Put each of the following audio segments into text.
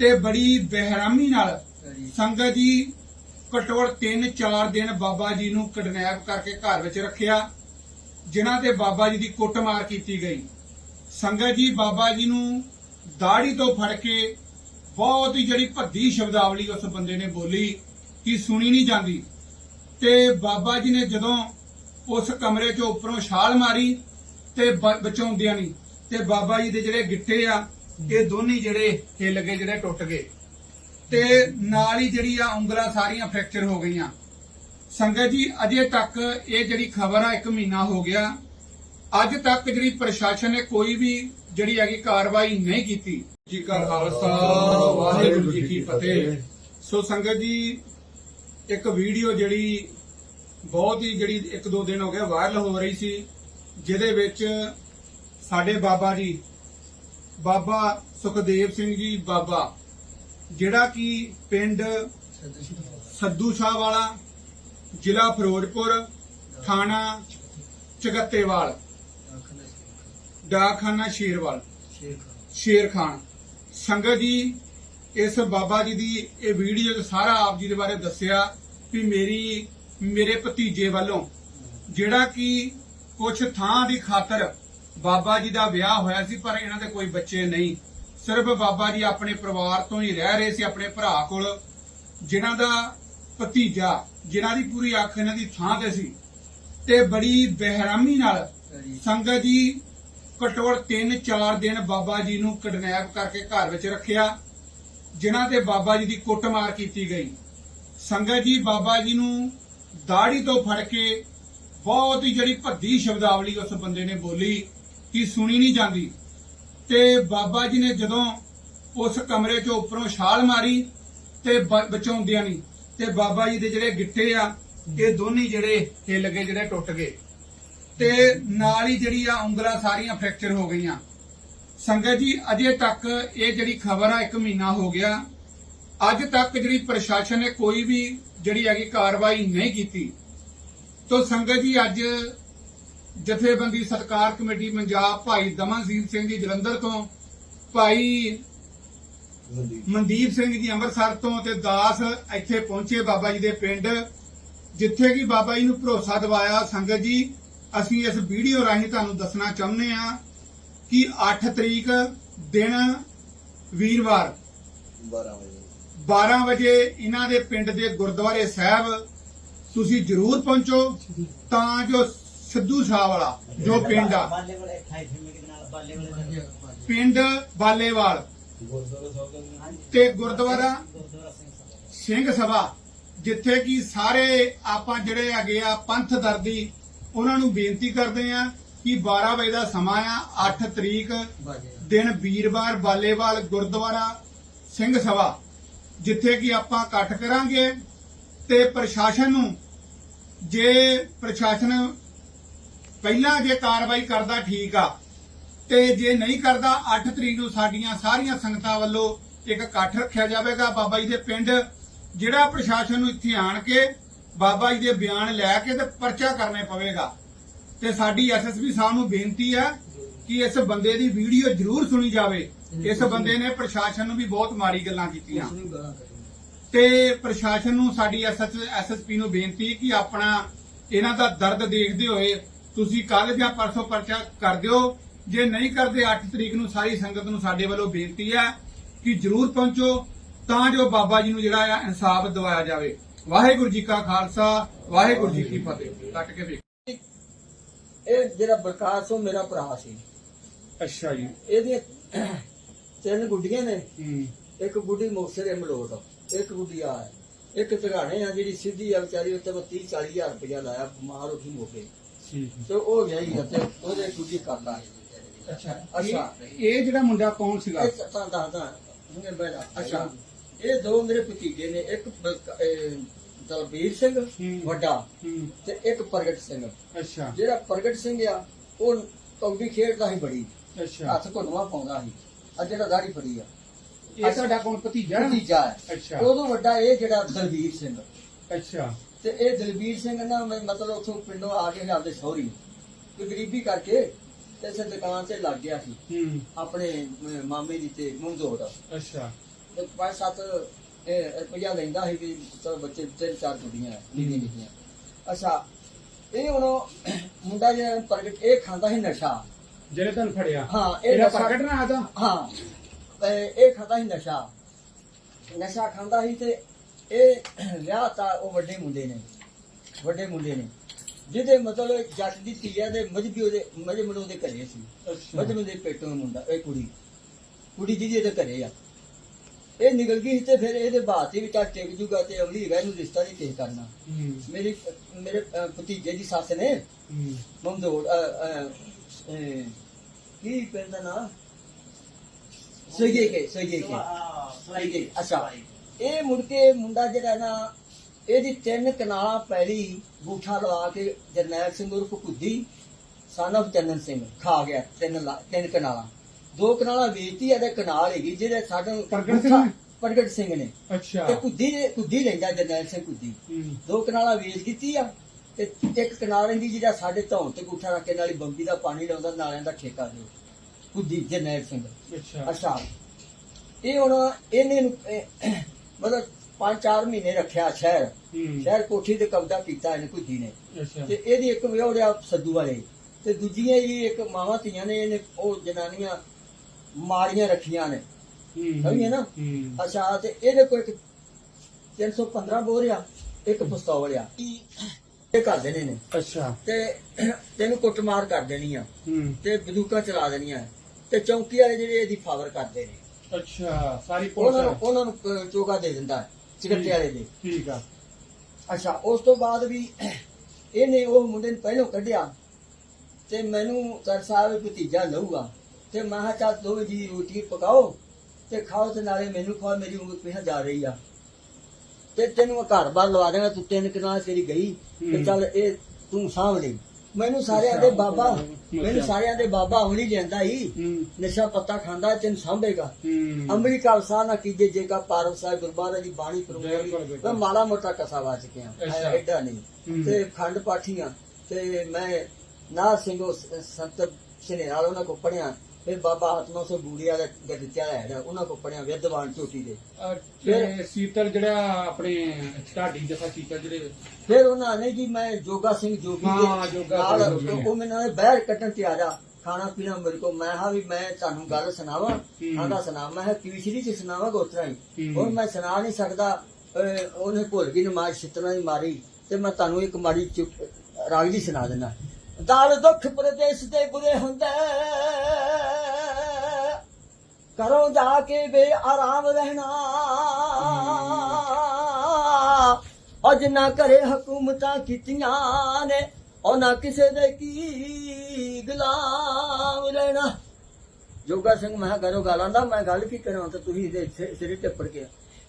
ਤੇ ਬੜੀ ਬਹਿਰਾਮੀ ਨਾਲ ਸੰਗਤ ਜੀ ਘੱਟੋ ਘੱਟ 3-4 ਦਿਨ ਬਾਬਾ ਜੀ ਨੂੰ ਕਿਡਨੈਪ ਕਰਕੇ ਘਰ ਵਿੱਚ ਰੱਖਿਆ ਜਿਨ੍ਹਾਂ ਤੇ ਬਾਬਾ ਜੀ ਦੀ ਕੁੱਟਮਾਰ ਕੀਤੀ ਗਈ। ਸੰਗਤ ਜੀ ਬਾਬਾ ਜੀ ਨੂੰ ਦਾੜੀ ਤੋਂ ਫੜ ਕੇ ਬਹੁਤ ਹੀ ਜਿਹੜੀ ਭੱਦੀ ਸ਼ਬਦਾਵਲੀ ਉਸ ਬੰਦੇ ਨੇ ਬੋਲੀ ਕਿ ਸੁਣੀ ਨਹੀਂ ਜਾਂਦੀ। ਤੇ ਬਾਬਾ ਜੀ ਨੇ ਜਦੋਂ ਉਸ ਕਮਰੇ 'ਚੋਂ ਉੱਪਰੋਂ ਛਾਲ ਮਾਰੀ ਤੇ ਬਚਾਉਂਦਿਆਂ ਨਹੀਂ ਤੇ ਬਾਬਾ ਜੀ ਦੇ ਜਿਹੜੇ ਗਿੱਟੇ ਆ ਇਹ ਦੋਨੇ ਜਿਹੜੇ ਹਿੱਲ ਗਏ ਜਿਹੜੇ ਟੁੱਟ ਗਏ। ਤੇ ਨਾਲ ਹੀ ਜਿਹੜੀ ਆ ਉਂਗਲਾਂ ਸਾਰੀਆਂ ਫ੍ਰੈਕਚਰ ਹੋ ਗਈਆਂ। ਸੰਗਤ ਜੀ ਅਜੇ ਤੱਕ ਇਹ ਜਿਹੜੀ ਖਬਰ ਆ 1 ਮਹੀਨਾ ਹੋ ਗਿਆ। ਅੱਜ ਤੱਕ ਜਿਹੜੀ ਪ੍ਰਸ਼ਾਸਨ ਨੇ ਕੋਈ ਵੀ ਜਿਹੜੀ ਹੈਗੀ ਕਾਰਵਾਈ ਨਹੀਂ ਕੀਤੀ। ਜੀ ਕਾ ਖਾਲਸਾ ਵਾਹਿਗੁਰੂ ਜੀ ਕੀ ਫਤਿਹ। ਸੋ ਸੰਗਤ ਜੀ ਇੱਕ ਵੀਡੀਓ ਜਿਹੜੀ ਬਹੁਤ ਹੀ ਜਿਹੜੀ ਇੱਕ ਦੋ ਦਿਨ ਹੋ ਗਏ ਵਾਇਰਲ ਹੋ ਰਹੀ ਸੀ ਜਿਹਦੇ ਵਿੱਚ ਸਾਡੇ ਬਾਬਾ ਜੀ ਬਾਬਾ ਸੁਖਦੇਵ ਸਿੰਘ ਜੀ ਬਾਬਾ, ਜਿਹੜਾ ਕਿ ਪਿੰਡ ਸੱਦੂ ਸ਼ਾਹ ਵਾਲਾ, ਜ਼ਿਲ੍ਹਾ ਫਿਰੋਜ਼ਪੁਰ, ਥਾਣਾ ਚਗੱਤੇਵਾਲ, ਡਾਕਖਾਨਾ ਸ਼ੇਰਵਾਲ, ਸ਼ੇਰ ਖਾਨ। ਸੰਗਤ ਜੀ, ਇਸ ਬਾਬਾ ਜੀ ਦੀ ਇਹ ਵੀਡੀਓ 'ਚ ਸਾਰਾ ਆਪ ਜੀ ਦੇ ਬਾਰੇ ਦੱਸਿਆ ਵੀ ਮੇਰੀ, ਮੇਰੇ ਭਤੀਜੇ ਵੱਲੋਂ ਜਿਹੜਾ ਕਿ ਕੁਝ ਥਾਂ ਦੀ ਖਾਤਰ ਬਾਬਾ ਜੀ ਦਾ ਵਿਆਹ ਹੋਇਆ ਸੀ ਪਰ ਇਹਨਾਂ ਦੇ ਕੋਈ ਬੱਚੇ ਨਹੀਂ। ਸਿਰਫ ਬਾਬਾ ਜੀ ਆਪਣੇ ਪਰਿਵਾਰ ਤੋਂ ਹੀ ਰਹਿ ਰਹੇ ਸੀ ਆਪਣੇ ਭਰਾ ਕੋਲ ਜਿਨ੍ਹਾਂ ਦਾ ਭਤੀਜਾ ਜਿਨ੍ਹਾਂ ਦੀ ਪੂਰੀ ਅੱਖ ਇਹਨਾਂ ਦੀ ਥਾਂ ਤੇ ਸੀ। ਤੇ ਬੜੀ ਬਹਿਰਾਮੀ ਨਾਲ ਸੰਗਤ ਜੀ ਘੱਟੋ ਘੱਟ 3-4 ਦਿਨ ਬਾਬਾ ਜੀ ਨੂੰ ਕਿਡਨੈਪ ਕਰਕੇ ਘਰ ਵਿੱਚ ਰੱਖਿਆ ਜਿਨ੍ਹਾਂ ਤੇ ਬਾਬਾ ਜੀ ਦੀ ਕੁੱਟਮਾਰ ਕੀਤੀ ਗਈ। ਸੰਗਤ ਜੀ ਬਾਬਾ ਜੀ ਨੂੰ ਦਾੜੀ ਤੋਂ ਫੜ ਕੇ ਬਹੁਤ ਹੀ ਜਿਹੜੀ ਭੱਦੀ ਸ਼ਬਦਾਵਲੀ ਉਸ ਬੰਦੇ ਨੇ ਬੋਲੀ। ਕਿ ਸੁਣੀ ਨਹੀਂ ਜਾਂਦੀ। ਤੇ ਬਾਬਾ ਜੀ ਨੇ ਜਦੋਂ ਉਸ ਕਮਰੇ 'ਚੋਂ ਉੱਪਰੋਂ ਛਾਲ ਮਾਰੀ ਤੇ ਬ- ਬਚਾਉਂਦਿਆਂ ਨਹੀਂ। ਤੇ ਬਾਬਾ ਜੀ ਦੇ ਜਿਹੜੇ ਗਿੱਟੇ ਆ, ਇਹ ਦੋਨੇ ਜਿਹੜੇ ਹਿੱਲ ਗਏ, ਜਿਹੜੇ ਟੁੱਟ ਗਏ। ਤੇ ਨਾਲ ਹੀ ਜਿਹੜੀ ਆ ਉਂਗਲਾਂ ਸਾਰੀਆਂ ਫ੍ਰੈਕਚਰ ਹੋ ਗਈਆਂ। ਸੰਗਤ ਜੀ, ਅਜੇ ਤੱਕ ਇਹ ਜਿਹੜੀ ਖਬਰ ਆ 1 ਮਹੀਨਾ ਹੋ ਗਿਆ। ਅੱਜ ਤੱਕ ਜਿਹੜੀ ਪ੍ਰਸ਼ਾਸਨ ਨੇ ਕੋਈ ਵੀ ਜਿਹੜੀ ਹੈਗੀ ਕਾਰਵਾਈ ਨਹੀਂ ਕੀਤੀ। ਤੋ ਸੰਗਤ ਜੀ, ਅੱਜ ਜਥੇਬੰਦੀ ਸਤਕਾਰ ਕਮੇਟੀ ਪੰਜਾਬ ਭਾਈ ਦਮਨਜੀਤ ਸਿੰਘ ਜੀ ਜਲੰਧਰ ਤੋਂ ਭਾਈ ਮਨਦੀਪ ਸਿੰਘ। ਜੀ ਅੰਮ੍ਰਿਤਸਰ ਤੋਂ ਤੇ ਦਾਸ ਇੱਥੇ ਪਹੁੰਚੇ ਬਾਬਾ ਜੀ ਦੇ ਪਿੰਡ ਜਿੱਥੇ ਕਿ ਬਾਬਾ ਜੀ ਨੂੰ ਭਰੋਸਾ ਦਿਵਾਇਆ ਸੰਗਤ ਜੀ ਅਸੀਂ ਇਸ ਵੀਡੀਓ ਰਾਹੀਂ ਤੁਹਾਨੂੰ ਦੱਸਣਾ ਚਾਹੁੰਦੇ ਆ ਕਿ 8 ਤਰੀਕ ਦਿਨ ਵੀਰਵਾਰ 12 ਵਜੇ। 12 ਵਜੇ ਇਹਨਾਂ ਦੇ ਪਿੰਡ ਦੇ ਗੁਰਦੁਆਰੇ ਸਾਹਿਬ ਤੁਸੀਂ ਜ਼ਰੂਰ ਪਹੁੰਚੋ ਤਾਂ ਜੋ ਸਿੱਧੂ ਸ਼ਾਹ ਵਾਲਾ ਜੋ ਪਿੰਡ ਆ। ਪਿੰਡ ਬਾਲੇਵਾਲ ਤੇ ਗੁਰਦੁਆਰਾ ਸਿੰਘ ਸਭਾ ਸਿੰਘ ਸਭਾ ਜਿੱਥੇ ਕਿ ਸਾਰੇ ਆਪਾਂ ਜਿਹੜੇ ਹੈਗੇ ਆ ਪੰਥ ਦਰਦੀ, ਉਹਨਾਂ ਨੂੰ ਬੇਨਤੀ ਕਰਦੇ ਆ ਕਿ 12 ਵਜੇ ਦਾ ਸਮਾਂ ਆ 8 ਤਰੀਕ ਦਿਨ ਵੀਰਵਾਰ ਬਾਲੇਵਾਲ ਗੁਰਦੁਆਰਾ ਸਿੰਘ ਸਭਾ, ਜਿੱਥੇ ਕਿ ਆਪਾਂ ਇਕੱਠ ਕਰਾਂਗੇ ਤੇ ਪ੍ਰਸ਼ਾਸਨ ਨੂੰ, ਜੇ ਪ੍ਰਸ਼ਾਸਨ ਪਹਿਲਾਂ ਜੇ ਕਾਰਵਾਈ ਕਰਦਾ ਠੀਕ ਆ, ਤੇ ਜੇ ਨਹੀਂ ਕਰਦਾ 8 ਤਰੀਕ ਨੂੰ ਸਾਡੀਆਂ ਸਾਰੀਆਂ ਸੰਗਤਾਂ ਵੱਲੋਂ ਇੱਕ ਇਕੱਠ ਰੱਖਿਆ ਜਾਵੇਗਾ। ਬਾਬਾ ਜੀ ਦੇ ਪਿੰਡ ਜਿਹੜਾ ਪ੍ਰਸ਼ਾਸਨ ਨੂੰ ਇੱਥੇ ਆਣ ਕੇ ਬਾਬਾ ਜੀ ਦੇ ਬਿਆਨ ਲੈ ਕੇ ਤੇ ਪਰਚਾ ਕਰਨੇ ਪਵੇਗਾ। ਤੇ ਸਾਡੀ ਐਸਐਸਪੀ ਸਾਹਿਬ ਨੂੰ ਬੇਨਤੀ ਹੈ ਕਿ ਇਸ ਬੰਦੇ ਦੀ ਵੀਡੀਓ ਜ਼ਰੂਰ ਸੁਣੀ ਜਾਵੇ। ਇਸ ਬੰਦੇ ਨੇ ਪ੍ਰਸ਼ਾਸਨ ਨੂੰ ਵੀ ਬਹੁਤ ਮਾੜੀ ਗੱਲਾਂ ਕੀਤੀਆਂ। ਤੇ ਪ੍ਰਸ਼ਾਸਨ ਨੂੰ ਸਾਡੀ ਐਸਐਸਪੀ ਨੂੰ ਬੇਨਤੀ ਕਿ ਆਪਣਾ ਇਹਨਾਂ ਦਾ ਦਰਦ ਦੇਖਦੇ ਹੋਏ ਤੁਸੀਂ ਕੱਲ ਜਾਂ ਪਰਸੋਂ ਪਰਚਾ ਕਰ ਦਿਓ। ਜੇ ਨਹੀਂ ਕਰਦੇ 8 ਤਰੀਕ ਨੂੰ ਸਾਰੀ ਸੰਗਤ ਨੂੰ ਸਾਡੇ ਵੱਲੋਂ ਬੇਨਤੀ ਹੈ ਕਿ ਜਰੂਰ ਪਹੁੰਚੋ ਤਾਂ ਜੋ ਬਾਬਾ ਜੀ ਨੂੰ ਜਿਹੜਾ ਆ ਇਨਸਾਫ ਦਿਵਾਇਆ ਜਾਵੇ। ਵਾਹਿਗੁਰੂ ਜੀ ਕਾ ਖਾਲਸਾ ਵਾਹਿਗੁਰੂ ਜੀ ਕੀ ਫਤਿਹ। ਕੱਟ ਕੇ ਵੇਖ। ਇਹ ਜਿਹੜਾ ਬਲਕਾਰ ਸਿੰਘ ਮੇਰਾ ਭਰਾ ਸੀ। ਅੱਛਾ ਜੀ। ਇਹਦੀਆਂ ਤਿੰਨ ਗੁੱਡੀਆਂ ਨੇ। ਇੱਕ ਗੁੱਡੀ ਮੋਕਸੇ ਦੇ ਮਲੋਟ ਇੱਕ ਗੁੱਡੀ ਆ। ਇੱਕ ਟਿਕਾਣੇ ਆ ਜਿਹੜੀ ਸਿੱਧੀ ਆ ਵਿਚਾਰੀ ਉੱਤੇ ਮੈਂ 30 40 ਹਜ਼ਾਰ ਰੁਪਇਆ ਲਾਇਆ ਬਿਮਾਰ ਹੋ ਗਈ ਮੋਕੇ। ਤੇ ਉਹ ਵਿਆਹੀ ਆ ਤੇ ਉਹਦੇ ਗੁੱਡੀ ਕਰਦਾ ਅੱਛਾ ਅੱਛਾ। ਇਹ- ਜਿਹੜਾ ਮੁੰਡਾ ਕੌਣ ਸੀਗਾ? ਇਹ ਤਾਂ ਦੱਸਦਾ ਹੁਣੇ ਬੈਠਾ ਅੱਛਾ। ਇਹ ਦੋ ਮੇਰੇ ਭਤੀਜੇ ਨੇ ਇੱਕ ਦਲਬੀਰ ਸਿੰਘ। ਵੱਡਾ ਤੇ ਇੱਕ ਪ੍ਰਗਟ ਸਿੰਘ। ਅੱਛਾ। ਜਿਹੜਾ ਪ੍ਰਗਟ ਸਿੰਘ ਆ ਉਹ ਕੌਡੀ ਖੇਡਦਾ ਸੀ ਬੜੀ। ਅੱਛਾ। ਹੱਥ ਘੁੱਟਵਾ ਪਾਉਂਦਾ ਸੀ। ਆ ਜਿਹੜਾ ਦਾੜੀ ਫੜੀ ਆ। ਇਹ ਤੁਹਾਡਾ ਕੌਣ? ਭਤੀਜਾ? ਭਤੀਜਾ ਹੈ। ਅੱਛਾ। ਉਦੋਂ ਵੱਡਾ ਇਹ ਜਿਹੜਾ ਦਲਬੀਰ ਸਿੰਘ। ਅੱਛਾ। ਤੇ ਇਹ ਦਲਬੀਰ ਸਿੰਘ ਨਾ ਮੈਂ ਮਤਲਬ ਉੱਥੋਂ ਪਿੰਡੋਂ ਆ ਕੇ ਆਪਦੇ ਸਹੁਰੀ ਤੇ ਗਰੀਬੀ ਕਰਕੇ ਤੇ ਇਸੇ ਦੁਕਾਨ ਤੇ ਲੱਗ ਗਿਆ ਸੀ। ਹੂੰ। ਆਪਣੇ ਅਹ, ਮਾਮੇ ਦੀ ਤੇ ਮਮਦੋੜ ਅੱਛਾ। ਤੇ ਪੰਜ ਸੱਤ ਇਹ ਰੁਪਈਆ ਲੈਂਦਾ ਸੀ ਵੀ ਚਲ ਬੱਚੇ ਤਿੰਨ ਚਾਰ ਕੁੜੀਆਂ ਨਿੱਕੀਆਂ ਨਿੱਕੀਆਂ। ਅੱਛਾ ਇਹ ਹੁਣ ਮੁੰਡਾ ਜਿਹੜਾ ਪ੍ਰਗਟ ਇਹ ਖਾਂਦਾ ਸੀ ਨਸ਼ਾ। ਜਿਹੜੇ ਤੁਹਾਨੂੰ ਫੜਿਆ? ਹਾਂ ਇਹ ਇਹਦਾ ਪ੍ਰਗਟ ਨਾ ਆਦਾ ਹਾਂ ਇਹ ਖਾਂਦਾ ਸੀ ਨਸ਼ਾ। ਨਸ਼ਾ ਖਾਂਦਾ ਸੀ ਤੇ ਇਹ ਵਿਆਹ ਤਾਂ ਉਹ ਵੱਡੇ ਮੁੰਡੇ ਨੇ ਵੱਡੇ ਮੁੰਡੇ ਨੇ। ਜਿਹਦੇ ਮਤਲਬ ਜੱਟ ਦੀ ਧੀ ਹੈ ਤੇ ਮਜਬੀ ਉਹਦੇ ਮਜਬੀ ਉਹਦੇ ਘਰੇ ਸੀ। ਮਜਬੀ ਦੇ ਪੇਟੋਂ ਮੁੰਡਾ ਇਹ ਕੁੜੀ। ਕੁੜੀ ਜਿਹਦੀ ਇਹਦੇ ਘਰੇ ਆ। ਇਹ ਨਿਕਲ ਗਈ ਤੇ ਫਿਰ ਇਹਦੇ ਬਾਤ ਹੀ ਵਿਚਾਰ ਟਿਕ ਜੂਗਾ ਤੇ ਅਗਲੀ ਹੈਗਾ ਇਹਨੂੰ ਰਿਸ਼ਤਾ ਨਹੀਂ ਕਿਸੇ ਕਰਨਾ। ਮੇਰੀ ਮੇਰੇ ਭਤੀਜੇ ਦੀ ਸੱਸ ਨੇ। ਮਮਦੋੜ ਕੀ ਪਿੰਡ ਦਾ ਨਾਂ? ਸਹੀਏ ਕੇ ਸਹੀਏ ਕੇ। ਸਹੀਏ ਅੱਛਾ। ਇਹ ਮੁੜ ਕੇ ਮੁੰਡਾ ਜਿਹੜਾ ਨਾ ਇਹਦੀ ਤਿੰਨ ਕਨਾਲਾਂ ਪਹਿਲੀ ਬੂਠਾ ਲਵਾ ਕੇ ਜਰਨੈਲ ਸਿੰਘ ਉਰਫ ਕੁੱਦੀ son of ਚੰਨਨ ਸਿੰਘ ਖਾ ਗਿਆ ਤਿੰਨ ਤਿੰਨ ਕਨਾਲਾਂ। ਦੋ ਕਨਾਲਾਂ ਵੇਚਤੀ ਇਹਦੇ ਕਨਾਲ ਹੈਗੀ ਜਿਹੜੇ ਸਾਡੇ ਪ੍ਰਗਟ ਸਿੰਘ? ਪ੍ਰਗਟ ਸਿੰਘ ਨੇ। ਅੱਛਾ। ਤੇ ਕੁੱਦੀ ਕੁੱਦੀ ਲੈਂਦਾ ਜਰਨੈਲ ਸਿੰਘ ਕੁੱਦੀ ਦੋ ਕਨਾਲਾਂ ਵੇਚ ਦਿੱਤੀ ਆ ਤੇ ਇੱਕ ਕਨਾਲ ਰਹਿੰਦੀ ਜਿਹੜਾ ਸਾਡੇ ਧੌਣ ਤੇ ਗੁੱਠਾ ਰੱਖ ਕੇ ਨਾਲੀ ਬੰਬੀ ਦਾ ਪਾਣੀ ਲਾਉਂਦਾ ਨਾਲਿਆਂ ਦਾ ਠੇਕਾ ਦਿਓ। ਕੁੱਦੀ ਜਰਨੈਲ ਸਿੰਘ। ਅੱਛਾ। ਅੱਛਾ। ਇਹ ਹੁਣ ਇਹਨੇ ਮਤਲਬ 5-4 ਮਹੀਨੇ ਰੱਖਿਆ ਸ਼ਹਿਰ। ਸ਼ਹਿਰ ਕੋਠੀ ਤੇ ਕਬਜ਼ਾ ਕੀਤਾ ਇਹਨੇ ਕੁੱਦੀ ਨੇ ਅੱਛਾ। ਤੇ ਇਹਦੀ ਇੱਕ ਵਿਹੜਿਆ ਸੱਦੂ ਵਾਲੇ। ਤੇ ਦੂਜੀਆਂ ਜੀ ਇੱਕ ਮਾਵਾਂ ਧੀਆਂ ਨੇ ਇਹਨੇ ਉਹ ਜਨਾਨੀਆਂ ਮਾਰੀਆਂ ਰੱਖੀਆਂ ਨੇ। ਸਮਝੇ ਨਾ? ਅੱਛਾ ਤੇ ਇਹਦੇ ਕੋਲ ਇੱਕ 315 ਬੋਰ ਆ ਇੱਕ ਪਿਸਤੌਲ ਆ। ਇਹ ਕਰ ਦੇਣੇ ਨੇ। ਅੱਛਾ। ਤੇ ਤੈਨੂੰ ਕੁੱਟਮਾਰ ਕਰ ਦੇਣੀ ਆ। ਹੂੰ। ਤੇ ਬੰਦੂਕਾਂ ਚਲਾ ਦੇਣੀਆਂ। ਤੇ ਚੌਂਕੀ ਵਾਲੇ ਜਿਹੜੇ ਇਹਦੀ ਫਾਵਰ ਕਰਦੇ ਨੇ। ਅੱਛਾ ਸਾਰੀ ਉਹਨਾਂ ਨੂੰ ਪੁਲਿਸ ਉਹਨਾਂ ਨੂੰ ਅਹ, ਚੋਗਾ ਦੇ ਦਿੰਦਾ ਚਿਕਟੇ ਵਾਲੇ ਦੇ। ਠੀਕ ਆ। ਅੱਛਾ ਉਸ ਤੋਂ ਬਾਅਦ ਵੀ ਇਹਨੇ ਉਹ ਮੁੰਡੇ ਨੂੰ ਪਹਿਲੋਂ ਕੱਢਿਆ ਤੇ ਮੈਨੂੰ ਸਰ ਸਾਹਿਬ ਭਤੀਜਾ ਲਊਗਾ। ਤੇ ਮੈਂ ਕਿਹਾ ਚੱਲ ਦੋਵੇਂ ਜੀ ਰੋਟੀ ਪਕਾਓ ਤੇ ਖਾਓ ਤੇ ਨਾਲੇ ਮੈਨੂੰ ਖਵਾ ਮੇਰੀ ਉਮਰ ਪਿਆ ਜਾ ਰਹੀ ਆ। ਤੇ ਤੈਨੂੰ ਮੈਂ ਘਰ ਬਾਰ ਲਵਾ ਦੇਣਾ ਤੂੰ ਤਿੰਨ ਕਿਨਾਂ ਤੇਰੀ ਗਈ ਤੇ ਹੂੰ। ਚੱਲ ਇਹ ਤੂੰ ਸਾਂਭ ਲਈ ਮੈਨੂੰ ਸਾਰਿਆਂ ਦੇ ਬਾਬਾ। ਮੈਨੂੰ ਸਾਰਿਆਂ ਦੇ ਬਾਬਾ ਹੁਣੀ ਲੈਂਦਾ ਹੀ ਨਸ਼ਾ ਪੱਤਾ ਖਾਂਦਾ ਤੈਨੂੰ ਸਾਂਭੇਗਾ ਅੰਮ੍ਰਿਕਾ ਵਸਾ ਨਾ ਕੀਜੇ ਜੇਗਾ ਪਾਰਵ ਸਾਹਿਬ ਗੁਰਬਾਰਾ ਦੀ ਬਾਣੀ ਬਿਲਕੁਲ, ਪ੍ਰਭੂ ਬਿਲਕੁਲ। ਮੈਂ ਮਾੜਾ ਮੋਟਾ ਕਸਾ ਵਾ ਚੁੱਕਿਆ ਅੱਛਾ। ਐਡਾ ਨਹੀਂ। ਤੇ ਖੰਡ ਪਾਠੀਆਂ ਤੇ ਮੈਂ ਨਾਥ ਸਿੰਘ ਸੰਤ ਸਨੇ ਨਾਲ ਉਹਨਾਂ ਕੋ ਪੜਿਆ ਫਿਰ ਬਾਬਾ ਆਤਮਾ ਸੋ ਬੂੜੀਆ ਦਾ ਗੱਦਿਆ ਹੈ ਉਹਨਾਂ ਕੋ ਪੜਿਆ ਵਿਦਵਾਨ ਚੋਟੀ ਦੇ ਤੇ ਸੀਤਲ ਜਿਹੜਾ ਆਪਣੇ ਢਾਡੀ ਜਫਾ ਸੀਤਲ ਜਿਹੜੇ ਫਿਰ ਉਹਨਾਂ ਨੇ ਜੀ ਮੈਂ ਜੋਗਾ ਸਿੰਘ ਜੋਗੀ ਹਾਂ, ਦੇ ਜੋਗਾ ਨਾਲ ਸਿੰਘ ਜੋਗੀ। ਉਹ ਮੈਨੂੰ ਬਹਿਰ ਕੱਟਣ ਤੇ ਆ ਜਾ ਖਾਣਾ ਪੀਣਾ ਮੇਰੇ ਕੋ ਮੈਂ ਹਾਂ ਵੀ ਮੈਂ ਤੁਹਾਨੂੰ ਗੱਲ ਸੁਣਾਵਾਂ ਹੂੰ। ਆਂਦਾ ਸੁਣਾ ਮੈਂ ਕਿਹਾ ਤੀਸਰੀ ਚ ਸੁਣਾਵਾਂ ਗੋਤਰਾ ਹੀ ਹੂੰ। ਹੁਣ ਮੈਂ ਸੁਣਾ ਨਹੀਂ ਸਕਦਾ ਅਹ ਉਹਨੇ ਭੁੱਲ ਗਈ ਨਮਾਜ਼ ਛਿੱਤਰਾਂ ਦੀ ਮਾਰੀ ਤੇ ਮੈਂ ਤੁਹਾਨੂੰ ਇੱਕ ਮਾੜੀ ਚੁੱਪ ਰਾਗ ਜੀ ਸੁਣਾ ਦੇਣਾ ਦਾਲ ਦੁੱਖ ਪ੍ਰਦੇਸ਼ ਦੇ ਬੁਰੇ ਹੁੰਦੇ। ਕਰੋ ਜਾ ਕੇ ਬੇ ਰਹਿਣਾ। ਅੱਜ ਨਾ ਕਰੇ ਹਕੂਮਤਾਂ ਕੀਤੀਆਂ ਨੇ, ਉਹਨਾਂ ਕਿਸੇ ਦੇ ਕੀ ਗੁਲਾਮ ਰਹਿਣਾ। ਜੋਗਾ ਸਿੰਘ, ਮੈਂ ਕਿਹਾ ਕਰੋ ਗਾਲਾਂ ਦਾ ਮੈਂ ਗੱਲ ਕੀ ਕਰਾਂ, ਤੇ ਤੁਸੀਂ ਇਹਦੇ ਸਿ- ਸਿਰੇ ਟੱਪੜ ਗਿਆ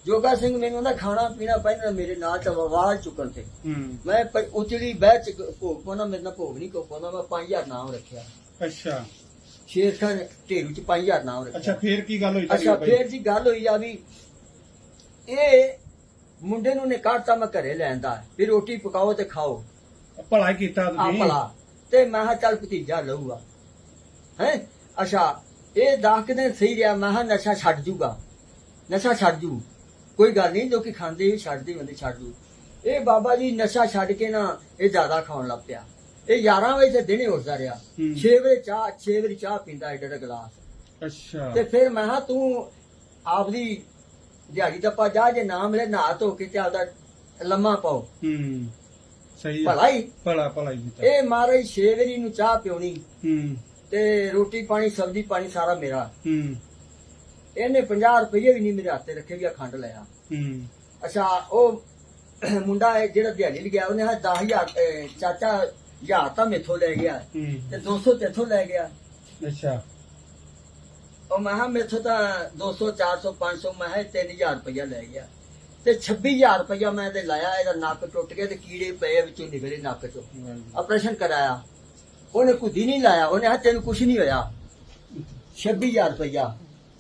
ਜੋਗਾ ਸਿੰਘ ਮੈਨੂੰ ਦਾ ਖਾਣਾ ਪੀਣਾ ਪਹਿਨਣਾ ਮੇਰੇ ਨਾਲ ਤੇ ਆਵਾਜ਼ ਚੁੱਕਣ ਤੇ। ਹੂੰ। ਮੈਂ ਪ- ਉਚੜੀ ਬਹਿ ਚ ਭੋਗ ਪਾਉਣਾ ਮੇਰੇ ਨਾਲ ਭੋਗ ਨਹੀਂ ਕੋ ਪਾਉਣਾ ਮੈਂ 5000 ਨਾਮ ਰੱਖਿਆ। ਅੱਛਾ। ਸ਼ੇਰ ਖਾਨ ਢੇਰੂ ਚ 5000 ਨਾਮ ਰੱਖਿਆ। ਅੱਛਾ ਫੇਰ ਕੀ ਗੱਲ ਹੋਈ ਤੁਹਾਡੀ ਅੱਛਾ ਬਾਈ? ਫੇਰ ਜੀ ਗੱਲ ਹੋਈ ਆ ਵੀ ਇਹ ਮੁੰਡੇ ਨੂੰ ਨੇ ਕੱਢਤਾ ਮੈਂ ਘਰੇ ਲੈਂਦਾ ਵੀ ਰੋਟੀ ਪਕਾਓ ਤੇ ਖਾਓ। ਭਲਾ ਕੀਤਾ ਆ ਤੁਸੀਂ। ਭਲਾ। ਤੇ ਮੈਂ ਕਿਹਾ ਚੱਲ ਭਤੀਜਾ ਲਊਗਾ। ਹੈ? ਅੱਛਾ ਇਹ ਦਸ ਕੁ ਦਿਨ ਸਹੀ ਰਿਹਾ ਮੈਂ ਕਿਹਾ ਨਸ਼ਾ ਛੱਡ ਜੂਗਾ। ਨਸ਼ਾ ਛੱਡ ਜੂ। ਕੋਈ ਗੱਲ ਨਹੀਂ ਲੋਕੀ ਖਾਂਦੇ ਹੀ ਛੱਡਦੇ ਹੁੰਦੇ ਛੱਡ ਜੂ ਇਹ ਬਾਬਾ ਜੀ ਨਸ਼ਾ ਛੱਡ ਕੇ ਨਾ ਇਹ ਜ਼ਿਆਦਾ ਖਾਣ ਲੱਗ ਪਿਆ। ਇਹ 11 ਵਜੇ ਤੇ ਦਿਨੇ ਉੱਠਦਾ ਰਿਹਾ। ਹੂੰ। 6 ਵਜੇ ਚਾਹ 6 ਵਜੇ ਚਾਹ ਪੀਂਦਾ ਏਡਾ ਏਡਾ ਗਲਾਸ। ਅੱਛਾ। ਤੇ ਫਿਰ ਮੈਂ ਕਿਹਾ ਤੂੰ ਆਪਦੀ ਦਿਹਾੜੀ ਦਾ ਪਾ ਜਾ ਜੇ ਨਾ ਮਿਲੇ ਨਹਾ ਧੋ ਕੇ ਤੇ ਆਪਦਾ ਲੰਮਾ ਪਾਓ। ਹੂੰ। ਸਹੀ ਆ। ਭਲਾ ਹੀ ਭਲਾ ਭਲਾ ਹੀ ਕੀਤਾ। ਇਹ ਮਹਾਰਾਜ ਛੇ ਵਾਰੀ ਨੂੰ ਚਾਹ ਪਿਉਣੀ। ਹੂੰ। ਤੇ ਰੋਟੀ ਪਾਣੀ ਸਬਜ਼ੀ ਪਾਣੀ ਸਾਰਾ ਮੇਰਾ। ਹੂੰ। ਇਹਨੇ 50 ਰੁਪਏ ਵੀ ਨਹੀਂ ਮੇਰੇ ਹੱਥੇ ਰੱਖੇ ਵੀ ਆ ਖੰਡ ਲਿਆ ਹੂੰ। ਅੱਛਾ ਉਹ ਮੁੰਡਾ ਹੈ ਜਿਹੜਾ ਦਿਹਾੜੀ ਲਗਿਆ ਉਹਨੇ ਆ 10000 ਚਾਚਾ ਹਜ਼ਾਰ ਤਾਂ ਮੇਥੋਂ ਲੈ ਗਿਆ ਤੇ 200 ਤੇਥੋਂ ਲੈ ਗਿਆ। ਅੱਛਾ। ਉਹ ਮੈਂ ਕਿਹਾ ਮੇਥੋਂ ਤਾਂ 200 400 500 ਮੈਂ ਕਿਹਾ 3000 ਰੁਪਇਆ ਲੈ ਗਿਆ। ਤੇ 26000 ਰੁਪਇਆ ਮੈਂ ਤੇ ਲਾਇਆ ਇਹਦਾ ਨੱਕ ਟੁੱਟ ਗਿਆ ਤੇ ਕੀੜੇ ਪਏ ਵਿੱਚੋਂ ਨਿਕਲੇ ਨੱਕ ਚੋਂ। ਆਪਰੇਸ਼ਨ ਕਰਾਇਆ। ਉਹਨੇ ਕੁਦੀ ਨਹੀਂ ਲਾਇਆ ਉਹਨੇ ਆ ਤੈਨੂੰ ਕੁਝ ਨਹੀਂ ਹੋਇਆ। 26000 ਰੁਪਇਆ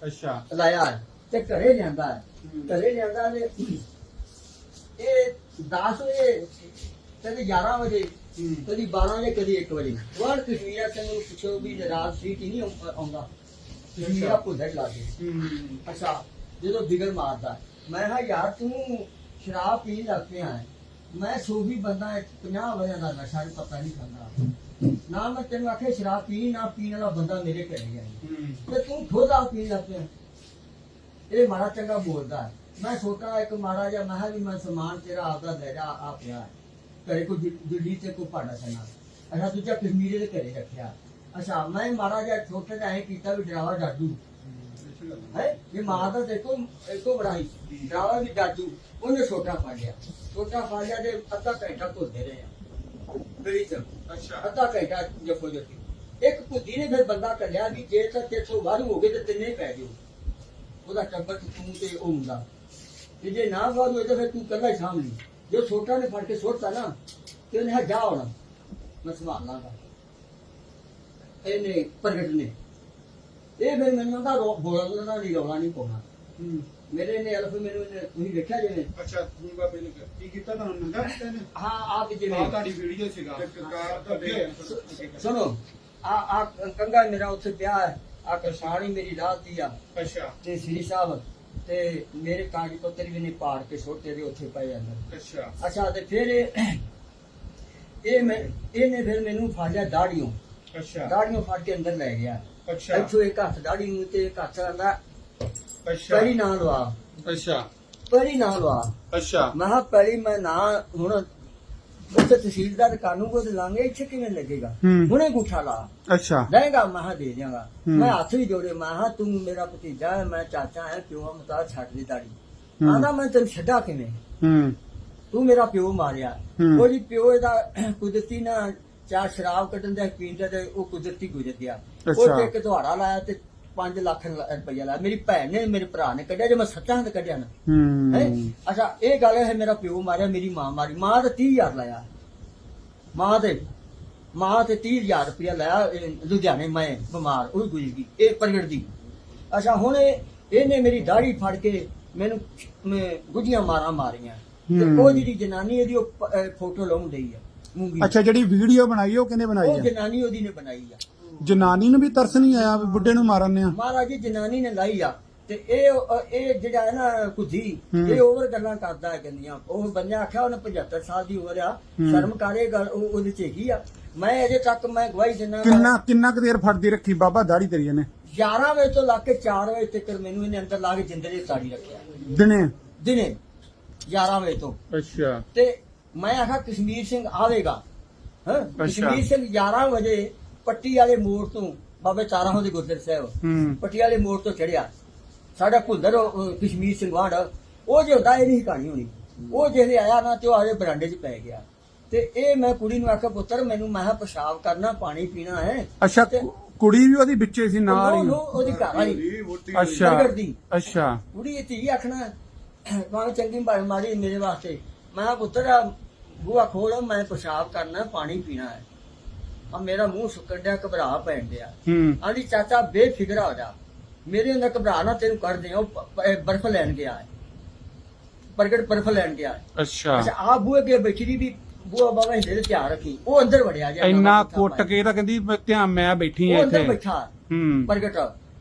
ਅੱਛਾ। ਲਾਇਆ ਹੈ ਤੇ ਘਰੇ ਲਿਆਂਦਾ ਹੈ। ਘਰੇ ਲਿਆਂਦਾ ਨੇ ਇਹ 10 ਵਜੇ ਕਦੇ 11 ਵਜੇ ਹੂੰ। ਕਦੀ 12 ਵਜੇ ਕਦੀ 1 ਵਜੇ। ਵਾਰ ਕਸ਼ਮੀਰਾ ਸਿੰਘ ਨੂੰ ਪੁੱਛੋ ਵੀ ਰਾਤ ਸੀ ਕਿ ਨਹੀਂ ਆਉਂ- ਆਉਂਦਾ। ਕਸ਼ਮੀਰਾ ਭੁੱਲਣ ਲੱਗੇ ਹੂੰ। ਅੱਛਾ ਜਦੋਂ ਬਿਗੜ ਮਾਰਦਾ ਮੈਂ ਕਿਹਾ ਯਾਰ ਤੂੰ ਸ਼ਰਾਬ ਪੀਣ ਲੱਗ ਪਿਆ ਹੈ। ਮੈਂ ਸੂਫੀ ਬੰਦਾ 50 ਵਜੇ ਦਾ ਨਸ਼ਾ ਪਤਾ ਨਹੀਂ ਖਾਂਦਾ। ਨਾ ਮੈਂ ਤੈਨੂੰ ਆਖਿਆ ਸ਼ਰਾਬ ਪੀ ਨਾ ਪੀਣ ਵਾਲਾ ਬੰਦਾ ਮੇਰੇ ਘਰੇ ਹੂੰ। ਤੇ ਤੂੰ ਖੁਦ ਆ ਪੀਣ ਲੱਗ ਪਿਆ। ਇਹ ਮਾੜਾ ਚੰਗਾ ਬੋਲਦਾ। ਮੈਂ ਛੋਟਾ ਇੱਕ ਮਾੜਾ ਜਿਹਾ ਮੈਂ ਕਿਹਾ ਵੀ ਮੈਂ ਸਮਾਨ ਤੇਰਾ ਆਪਦਾ ਲੈ ਜਾ ਆ ਪਿਆ। ਘਰੇ ਦਿੱ- ਦਿੱਲੀ ਤੇ ਕੋਈ ਭਾੜਾ ਸਨਾ ਅੱਛਾ ਦੂਜਾ ਕਸ਼ਮੀਰੇ ਦੇ ਘਰੇ ਰੱਖਿਆ। ਅੱਛਾ ਮੈਂ ਮਾੜਾ ਜਿਹਾ ਛੋਟਾ ਜਿਹਾ ਇਹ ਕੀਤਾ ਵੀ ਡਰਾਵਾ ਡਾਡੂ ਹੈ? ਇਹ ਮਾਂ ਦਾ ਦੇਖੋ ਇੱਕੋ ਬੜਾ ਹੀ ਡਰਾਵਾ ਵੀ ਡਾਡੂ ਉਹਨੇ ਛੋਟਾ ਫੜ ਲਿਆ। ਛੋਟਾ ਫੜ ਲਿਆ ਤੇ ਅੱਧਾ ਘੰਟਾ ਘੁਲਦੇ ਰਹੇ ਆ। ਗਲੀ ਚ ਅੱਛਾ। ਅੱਧਾ ਘੰਟਾ ਜਪੋ ਜਪੀ ਇੱਕ ਕੁੱਦੀ ਨੇ ਫਿਰ ਬੰਦਾ ਕੱਢਿਆ ਵੀ ਜੇ ਤਾਂ 300 ਵਾਰੂ ਹੋ ਗਏ ਤੇ ਤਿੰਨੇ ਪੈ ਜਿਓ। ਉਹਦਾ ਟੱਬਰ ਤੇ ਤੂੰ ਉਹ ਹੁੰਦਾ ਜੇ ਨਾ ਵਾਰੂ ਹੋਏ ਤਾਂ ਫਿਰ ਤੂੰ ਕੱਲਾ ਹੀ ਸਾਂਭ ਲਈ। ਜੋ ਛੋਟਾ ਨੇ ਫੜ ਕੇ ਸੁੱਟਤਾ ਨਾ ਤੇ ਉਹਨੇ ਕਿਹਾ ਜਾ ਹੁਣ ਮੈਂ ਸੰਭਾਲ ਲਾਂਗਾ। ਇਹਨੇ ਪ੍ਰਗਟ ਨੇ। ਇਹ ਫਿਰ ਮੈਨੂੰ ਤਾਂ ਬੋਲਣ ਦਾ ਨਹੀਂ ਰੌਲਾ ਨਹੀਂ ਪਾਉਣਾ। ਹੂੰ। ਮੇਰੇ ਨੇ ਅਲਫ ਮੈਨੂੰ ਇਹਨੇ ਤੁਸੀਂ ਦੇਖਿਆ ਜਿਵੇਂ ਅੱਛਾ ਤੂੰ ਬਾਬੇ ਨੇ ਕੀ ਕੀਤਾ ਤੁਹਾਨੂੰ ਨੰਗਾ ਕੀਤਾ ਨੇ ਹਾਂ ਆਪ ਆ ਜਿਵੇਂ। ਤੁਹਾਡੀ ਵੀਡੀਓ ਸੀਗਾ। ਅੱਗੇ ਸੁਣੋ ਆ ਆ ਕੰਗਾ ਮੇਰਾ ਉੱਥੇ ਪਿਆ ਹੈ। ਆ ਕਸ਼ਾਣੀ ਮੇਰੀ ਰਾਤ ਦੀ ਆ। ਅੱਛਾ। ਤੇ ਸ੍ਰੀ ਸਾਹਿਬ ਤੇ ਮੇਰੇ ਕਾਗਜ਼ ਪੱਤਰ ਵੀ ਨੇ ਪਾੜ ਕੇ ਛੋਟੇ ਦੇ ਉੱਥੇ ਪਏ ਅੰਦਰ। ਅੱਛਾ। ਅੱਛਾ ਤੇ ਫਿਰ ਇਹ ਇਹ ਮੈਂ ਇਹਨੇ ਫਿਰ ਮੈਨੂੰ ਫਾਜਾ ਦਾੜੀਆਂ ਅੱਛਾ। ਦਾੜੀਆਂ ਫੜ ਕੇ ਅੰਦਰ ਲੈ ਗਿਆ। ਅੱਛਾ। ਇੱਥੋਂ ਇੱਕ ਹੱਥ ਦਾੜੀ ਨੂੰ ਤੇ ਇੱਕ ਹੱਥ ਆਂਦਾ। ਅੱਛਾ। ਪਹਿਲੀ ਨਾ ਲਵਾ। ਅੱਛਾ। ਪਹਿਲੀ ਨਾ ਲਵਾ। ਅੱਛਾ। ਮੈਂ ਕਿਹਾ ਪਹਿਲੀ ਮੈਂ ਨਾ ਹੁਣ ਉੱਥੇ ਤਹਿਸੀਲਦਾਰ ਕਾਨੂੰ ਕੋ ਤੇ ਲਾਂਗੇ ਇੱਥੇ ਕਿਵੇਂ ਲੱਗੇਗਾ? ਹੂੰ। ਹੁਣੇ ਗੁੱਠਾ ਲਾ। ਅੱਛਾ। ਲਏਗਾ ਮੈਂ ਕਿਹਾ ਦੇ ਦਿਆਂਗਾ। ਹੂੰ। ਮੈਂ ਹੱਥ ਵੀ ਜੋੜੇ ਮੈਂ ਕਿਹਾ ਤੂੰ ਮੇਰਾ ਭਤੀਜਾ ਹੈ ਮੈਂ ਚਾਚਾ ਹੈ ਪਿਓ ਮਤਾ ਛੱਡ ਦੀ ਦਾੜੀ। ਹੂੰ। ਆਂਦਾ ਮੈਂ ਤੈਨੂੰ ਛੱਡਾ ਕਿਵੇਂ? ਹੂੰ। ਤੂੰ ਮੇਰਾ ਪਿਓ ਮਾਰਿਆ। ਹੂੰ। ਉਹ ਜੀ ਪਿਓ ਇਹਦਾ ਕੁਦਰਤੀ ਨਾ ਚਾਰ ਸ਼ਰਾਬ ਕੱਢਣ ਦਾ ਪੀਂਦਾ ਤੇ ਉਹ ਕੁਦਰਤੀ ਗੁਜ਼ਰ ਗਿਆ। ਉਹ ਅੱਛਾ। ਤੇ ਇੱਕ ਦੁਹਾੜਾ ਲਾਇਆ ਤੇ 5 ਲੱਖ ਰੁਪਇਆ ਲਾਇਆ। ਮੇਰੀ ਭੈਣ ਨੇ ਮੇਰੇ ਭਰਾ ਨੇ ਕੱਢਿਆ ਜੇ ਮੈਂ ਸੱਚਾਂ ਤੇ ਕੱਢਿਆ ਨਾ। ਹੈਂ? ਹੂੰ? ਅੱਛਾ ਇਹ ਗੱਲ ਹੈ ਮੇਰਾ ਪਿਓ ਮਾਰਿਆ ਮੇਰੀ ਮਾਂ ਮਾਰੀ। ਮਾਂ ਤੇ 30000 ਲਾਇਆ। ਮਾਂ ਤੇ ਮਾਂ ਤੇ 30000 ਰੁਪਇਆ ਲਾਇਆ ਲੁਧਿਆਣੇ ਮੈਂ ਬਿਮਾਰ ਉਹ ਗੁਜ਼ਰ ਗਈ ਇਹ ਪ੍ਰਗਟ ਦੀ। ਅੱਛਾ ਹੁਣ ਇਹ- ਇਹਨੇ ਮੇਰੀ ਦਾੜੀ ਫੜ ਕੇ ਮੈਨੂੰ ਮੈਂ ਗੁੱਜੀਆਂ ਮਾਰਾਂ ਮਾਰੀਆਂ। ਤੇ। ਉਹ ਜਿਹੜੀ ਜਨਾਨੀ ਇਹਦੀ ਉਹ ਫੋਟੋ ਲਾਉਣ ਡਈ ਆ ਅੱਛਾ ਜਿਹੜੀ ਵੀਡੀਓ ਬਣਾਈ ਉਹ ਕਿਹਨੇ ਬਣਾਈ ਉਹ ਆ? ਜਨਾਨੀ ਉਹਦੀ ਨੇ ਬਣਾਈ ਆ। ਜਨਾਨੀ ਨੂੰ ਵੀ ਤਰਸ ਨਹੀਂ ਆਇਆ ਵੀ ਬੁੱਢੇ ਨੂੰ ਮਾਰਨ ਨੇ ਮਹਾਰਾਜ ਜੀ ਜਨਾਨੀ ਨੇ ਲਾਈ ਆ ਤੇ ਇਹ ਇਹ ਜਿਹੜਾ ਹੈ ਨਾ ਕੁਧੀ ਹੂੰ। ਇਹ ਓਵਰ ਗੱਲਾਂ ਕਰਦਾ ਹੈ ਕਹਿੰਦੀਆਂ। ਉਹ ਬੰਦੇ ਆਖਿਆ ਉਹਨੇ 75 ਸਾਲ ਦੀ ਉਮਰ ਆ। ਸ਼ਰਮ ਕਰੇ ਗੱਲ ਉਹ ਉਹਦੇ ਚ ਹੈਗੀ ਆ। ਮੈਂ ਅਜੇ ਤੱਕ ਮੈਂ ਗਵਾਹੀ ਦਿੰਦਾ ਕਿੰਨਾ ਕਿੰਨਾ ਕੁ ਦੇਰ ਫੜਦੀ ਰੱਖੀ? ਬਾਬਾ ਦਾੜੀ ਤੇਰੀ ਇਹਨੇ। 11 ਵਜੇ ਤੋਂ ਲਾ ਕੇ 4 ਵਜੇ ਤੱਕ ਮੈਨੂੰ ਇਹਨੇ ਅੰਦਰ ਲਾ ਕੇ ਜਿੰਦਰੇ ਤਾੜੀ ਰੱਖਿਆ। ਦਿਨੇ? ਦਿਨੇ 11 ਵਜੇ ਤੋਂ। ਅੱਛਾ। ਤੇ ਮੈਂ ਆਖਾ ਕਸ਼ਮੀਰ ਸਿੰਘ ਆਵੇਗਾ। ਹਾਂ ਕਸ਼ਮੀਰ ਸਿੰਘ 11 ਵਜੇ ਪੱਟੀ ਵਾਲੇ ਮੋੜ ਤੋਂ ਬਾਬੇ ਤਾਰਾ ਦੇ ਗੁਰਦੁਆਰੇ ਸਾਹਿਬ ਹੂੰ। ਪੱਟੀ ਵਾਲੇ ਮੋੜ ਤੋਂ ਚੜਿਆ। ਸਾਡਾ ਭੁੱਲਰ ਕਸ਼ਮੀਰ ਸਿੰਘ ਵਾਂਡ ਉਹ ਜੇ ਹੁੰਦਾ ਇਹ ਨਹੀਂ ਕਹਾਣੀ ਹੋਣੀ। ਉਹ ਜਿਹੜੇ ਆਇਆ ਨਾ ਤੇ ਉਹ ਆਲੇ ਬਰਾਂਡੇ 'ਚ ਪੈ ਗਿਆ। ਤੇ ਇਹ ਮੈਂ ਕੁੜੀ ਨੂੰ ਆਖਿਆ ਪੁੱਤਰ ਮੈਨੂੰ ਮੈਂ ਕਿਹਾ ਪਿਸ਼ਾਬ ਕਰਨਾ ਪਾਣੀ ਪੀਣਾ ਹੈ। ਅੱਛਾ ਕੁੜੀ ਵੀ ਉਹਦੀ ਵਿੱਚੇ ਸੀ ਨਾਲ ਹੀ। ਉਹ- ਉਹਦੀ ਘਰ ਵਾਲੀ। ਅੱਛਾ ਅੱਛਾ। ਕੁੜੀ ਇਹ ਧੀ ਆਖਣਾ ਮਾਂ ਚੰਗੀ ਮਾਰੀ ਮੇਰੇ ਵਾਸਤੇ। ਮੈਂ ਕਿਹਾ ਪੁੱਤਰ ਆ ਬੂਆ ਖੋਲ ਮੈਂ ਪਿਸ਼ਾਬ ਕਰਨਾ ਪਾਣੀ ਪੀਣਾ ਹੈ। ਆ ਮੇਰਾ ਮੂੰਹ ਸੁੱਕਣ ਡਿਆ ਘਬਰਾ ਪੈਣ ਡਿਆ। ਹੂੰ। ਆਂਦੀ ਚਾਚਾ ਬੇਫਿਕਰ ਹੋ ਜਾ। ਮੇਰੇ ਅੰਦਰ ਘਬਰਾ ਨਾ ਤੈਨੂੰ ਕਰ ਦੇ ਉਹ ਪ- ਪ- ਇਹ ਬਰਫ਼ ਲੈਣ ਗਿਆ ਹੈ। ਪ੍ਰਗਟ ਬਰਫ਼ ਲੈਣ ਗਿਆ ਹੈ। ਅੱਛਾ। ਅੱਛਾ ਆ ਬੂਏ ਅੱਗੇ ਬੈਠੀ ਦੀ ਵੀ ਬੂਆ ਬਾਬਾ ਹਿੰਦੇ ਦੇ ਧਿਆਨ ਰੱਖੀ। ਉਹ ਅੰਦਰ ਵੜਿਆ ਜਾ ਇੰਨਾ ਕੁੱਟ ਕੇ ਤਾਂ ਕਹਿੰਦੀ ਮੈਂ ਧਿਆਨ ਮੈਂ ਬੈਠੀ ਆ ਉਹ ਅੰਦਰ ਇੱਥੇ। ਬੈਠਾ। ਹੂੰ। ਪ੍ਰਗਟ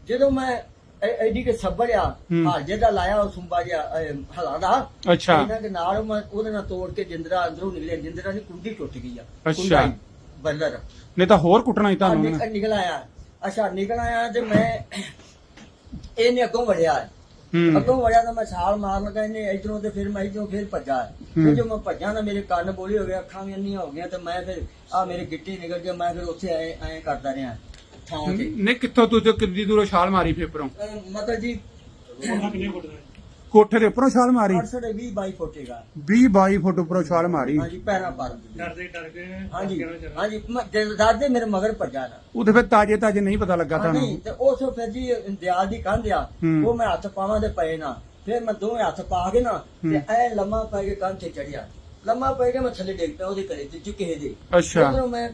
ਜਦੋਂ ਮੈਂ ਐ- ਐਡੀ ਕੇ ਸੱਬੜਿਆ ਹੂੰ। ਹਾਜੇ ਦਾ ਲਾਇਆ ਉਹ ਸੁੰਬਾ ਜਿਹਾ ਹਲਾ ਦਾ। ਅੱਛਾ। ਇਹਨਾਂ ਦੇ ਨਾਲ ਮੈਂ ਉਹਦੇ ਨਾਲ ਤੋੜ ਕੇ ਜਿੰਦਰਾ ਅੰਦਰੋਂ ਨਿਕਲਿਆ। ਜਿੰਦਰਾ ਦੀ ਕੁੰਡੀ ਟੁੱਟ ਗਈ ਆ। ਅੱਛਾ। ਬੱਲਰ ਨਹੀਂ ਤਾਂ ਹੋਰ ਕੁੱਟਣਾ ਹੀ ਤੁਹਾਨੂੰ ਨਿਕ- ਨਿਕਲ ਆਇਆ। ਅੱਛਾ ਨਿਕਲ ਆਇਆ ਤੇ ਮੈਂ ਇਹਨੇ ਅੱਗੋਂ ਵੜਿਆ। ਹੂੰ। ਅੱਗੋਂ ਵੜਿਆ ਤਾਂ ਮੈਂ ਛਾਲ ਮਾਰਨ ਲੱਗਾ ਇਹਨੇ ਇਧਰੋਂ ਤੇ ਫਿਰ ਮੈਂ ਇਧਰੋਂ ਫਿਰ ਭੱਜਾ। ਹੂੰ। ਤੇ ਜੋ ਮੈਂ ਭੱਜਾ ਨਾ ਮੇਰੇ ਕੰਨ ਬੋਲੀ ਹੋ ਗਏ ਅੱਖਾਂ ਵੀ ਅੰਨੀਆਂ ਹੋ ਗਈਆਂ ਤੇ ਮੈਂ ਫਿਰ ਆ ਮੇਰੇ ਗਿੱਟੀ ਨਿਕਲ ਗਿਆ ਮੈਂ ਫਿਰ ਉੱਥੇ ਐ ਐ ਕਰਦਾ ਰਿਹਾ ਥਾਂ ਤੇ। ਨਹੀਂ ਕਿੱਥੋਂ ਤੂੰ ਤੇ ਕਿੰਨੀ ਦੂਰੋਂ ਛਾਲ ਮਾਰੀ ਫੇਪਰੋਂ ਅਹ ਮਤਲਬ ਜੀ ਕੋਠੇ ਦੇ ਉੱਪਰੋਂ ਛਾਲ ਮਾਰੀ। 820 ਬਾਈ ਫੁੱਟੇਗਾ 20 22 ਫੁੱਟ ਉੱਪਰੋਂ ਛਾਲ ਮਾਰੀ। ਹਾਂਜੀ ਪੈਰਾਂ ਪਰ। ਡਰਦੇ ਡਰ ਕੇ ਹਾਂਜੀ ਹਾਂਜੀ ਮੈਂ ਦਿਲਦਾਰ ਦੇ ਮੇਰੇ ਮਗਰ ਭੱਜਾ ਨਾ। ਉਹਦੇ ਫਿਰ ਤਾਜੇ ਤਾਜੇ ਨਹੀਂ ਪਤਾ ਲੱਗਾ ਤੁਹਾਨੂੰ। ਤੇ ਉਸ ਫਿਰ ਜੀ ਦਿਆਲ ਦੀ ਕੰਧ ਆ। ਉਹ ਮੈਂ ਹੱਥ ਪਾਵਾਂ ਦੇ ਪਏ ਨਾ ਫਿਰ ਮੈਂ ਦੋਵੇਂ ਹੱਥ ਪਾ ਕੇ ਨਾ ਤੇ। ਐ ਲੰਮਾ ਪੈ ਕੇ ਕੰਧ ਤੇ ਚੜਿਆ ਲੰਮਾ ਪੈ ਕੇ ਮੈਂ ਥੱਲੇ ਡਿੱਗ ਪਿਆ ਉਹਦੇ ਘਰੇ ਤੇ ਕਿਸੇ ਦੇ। ਅੱਛਾ। ਉਧਰੋਂ ਮੈਂ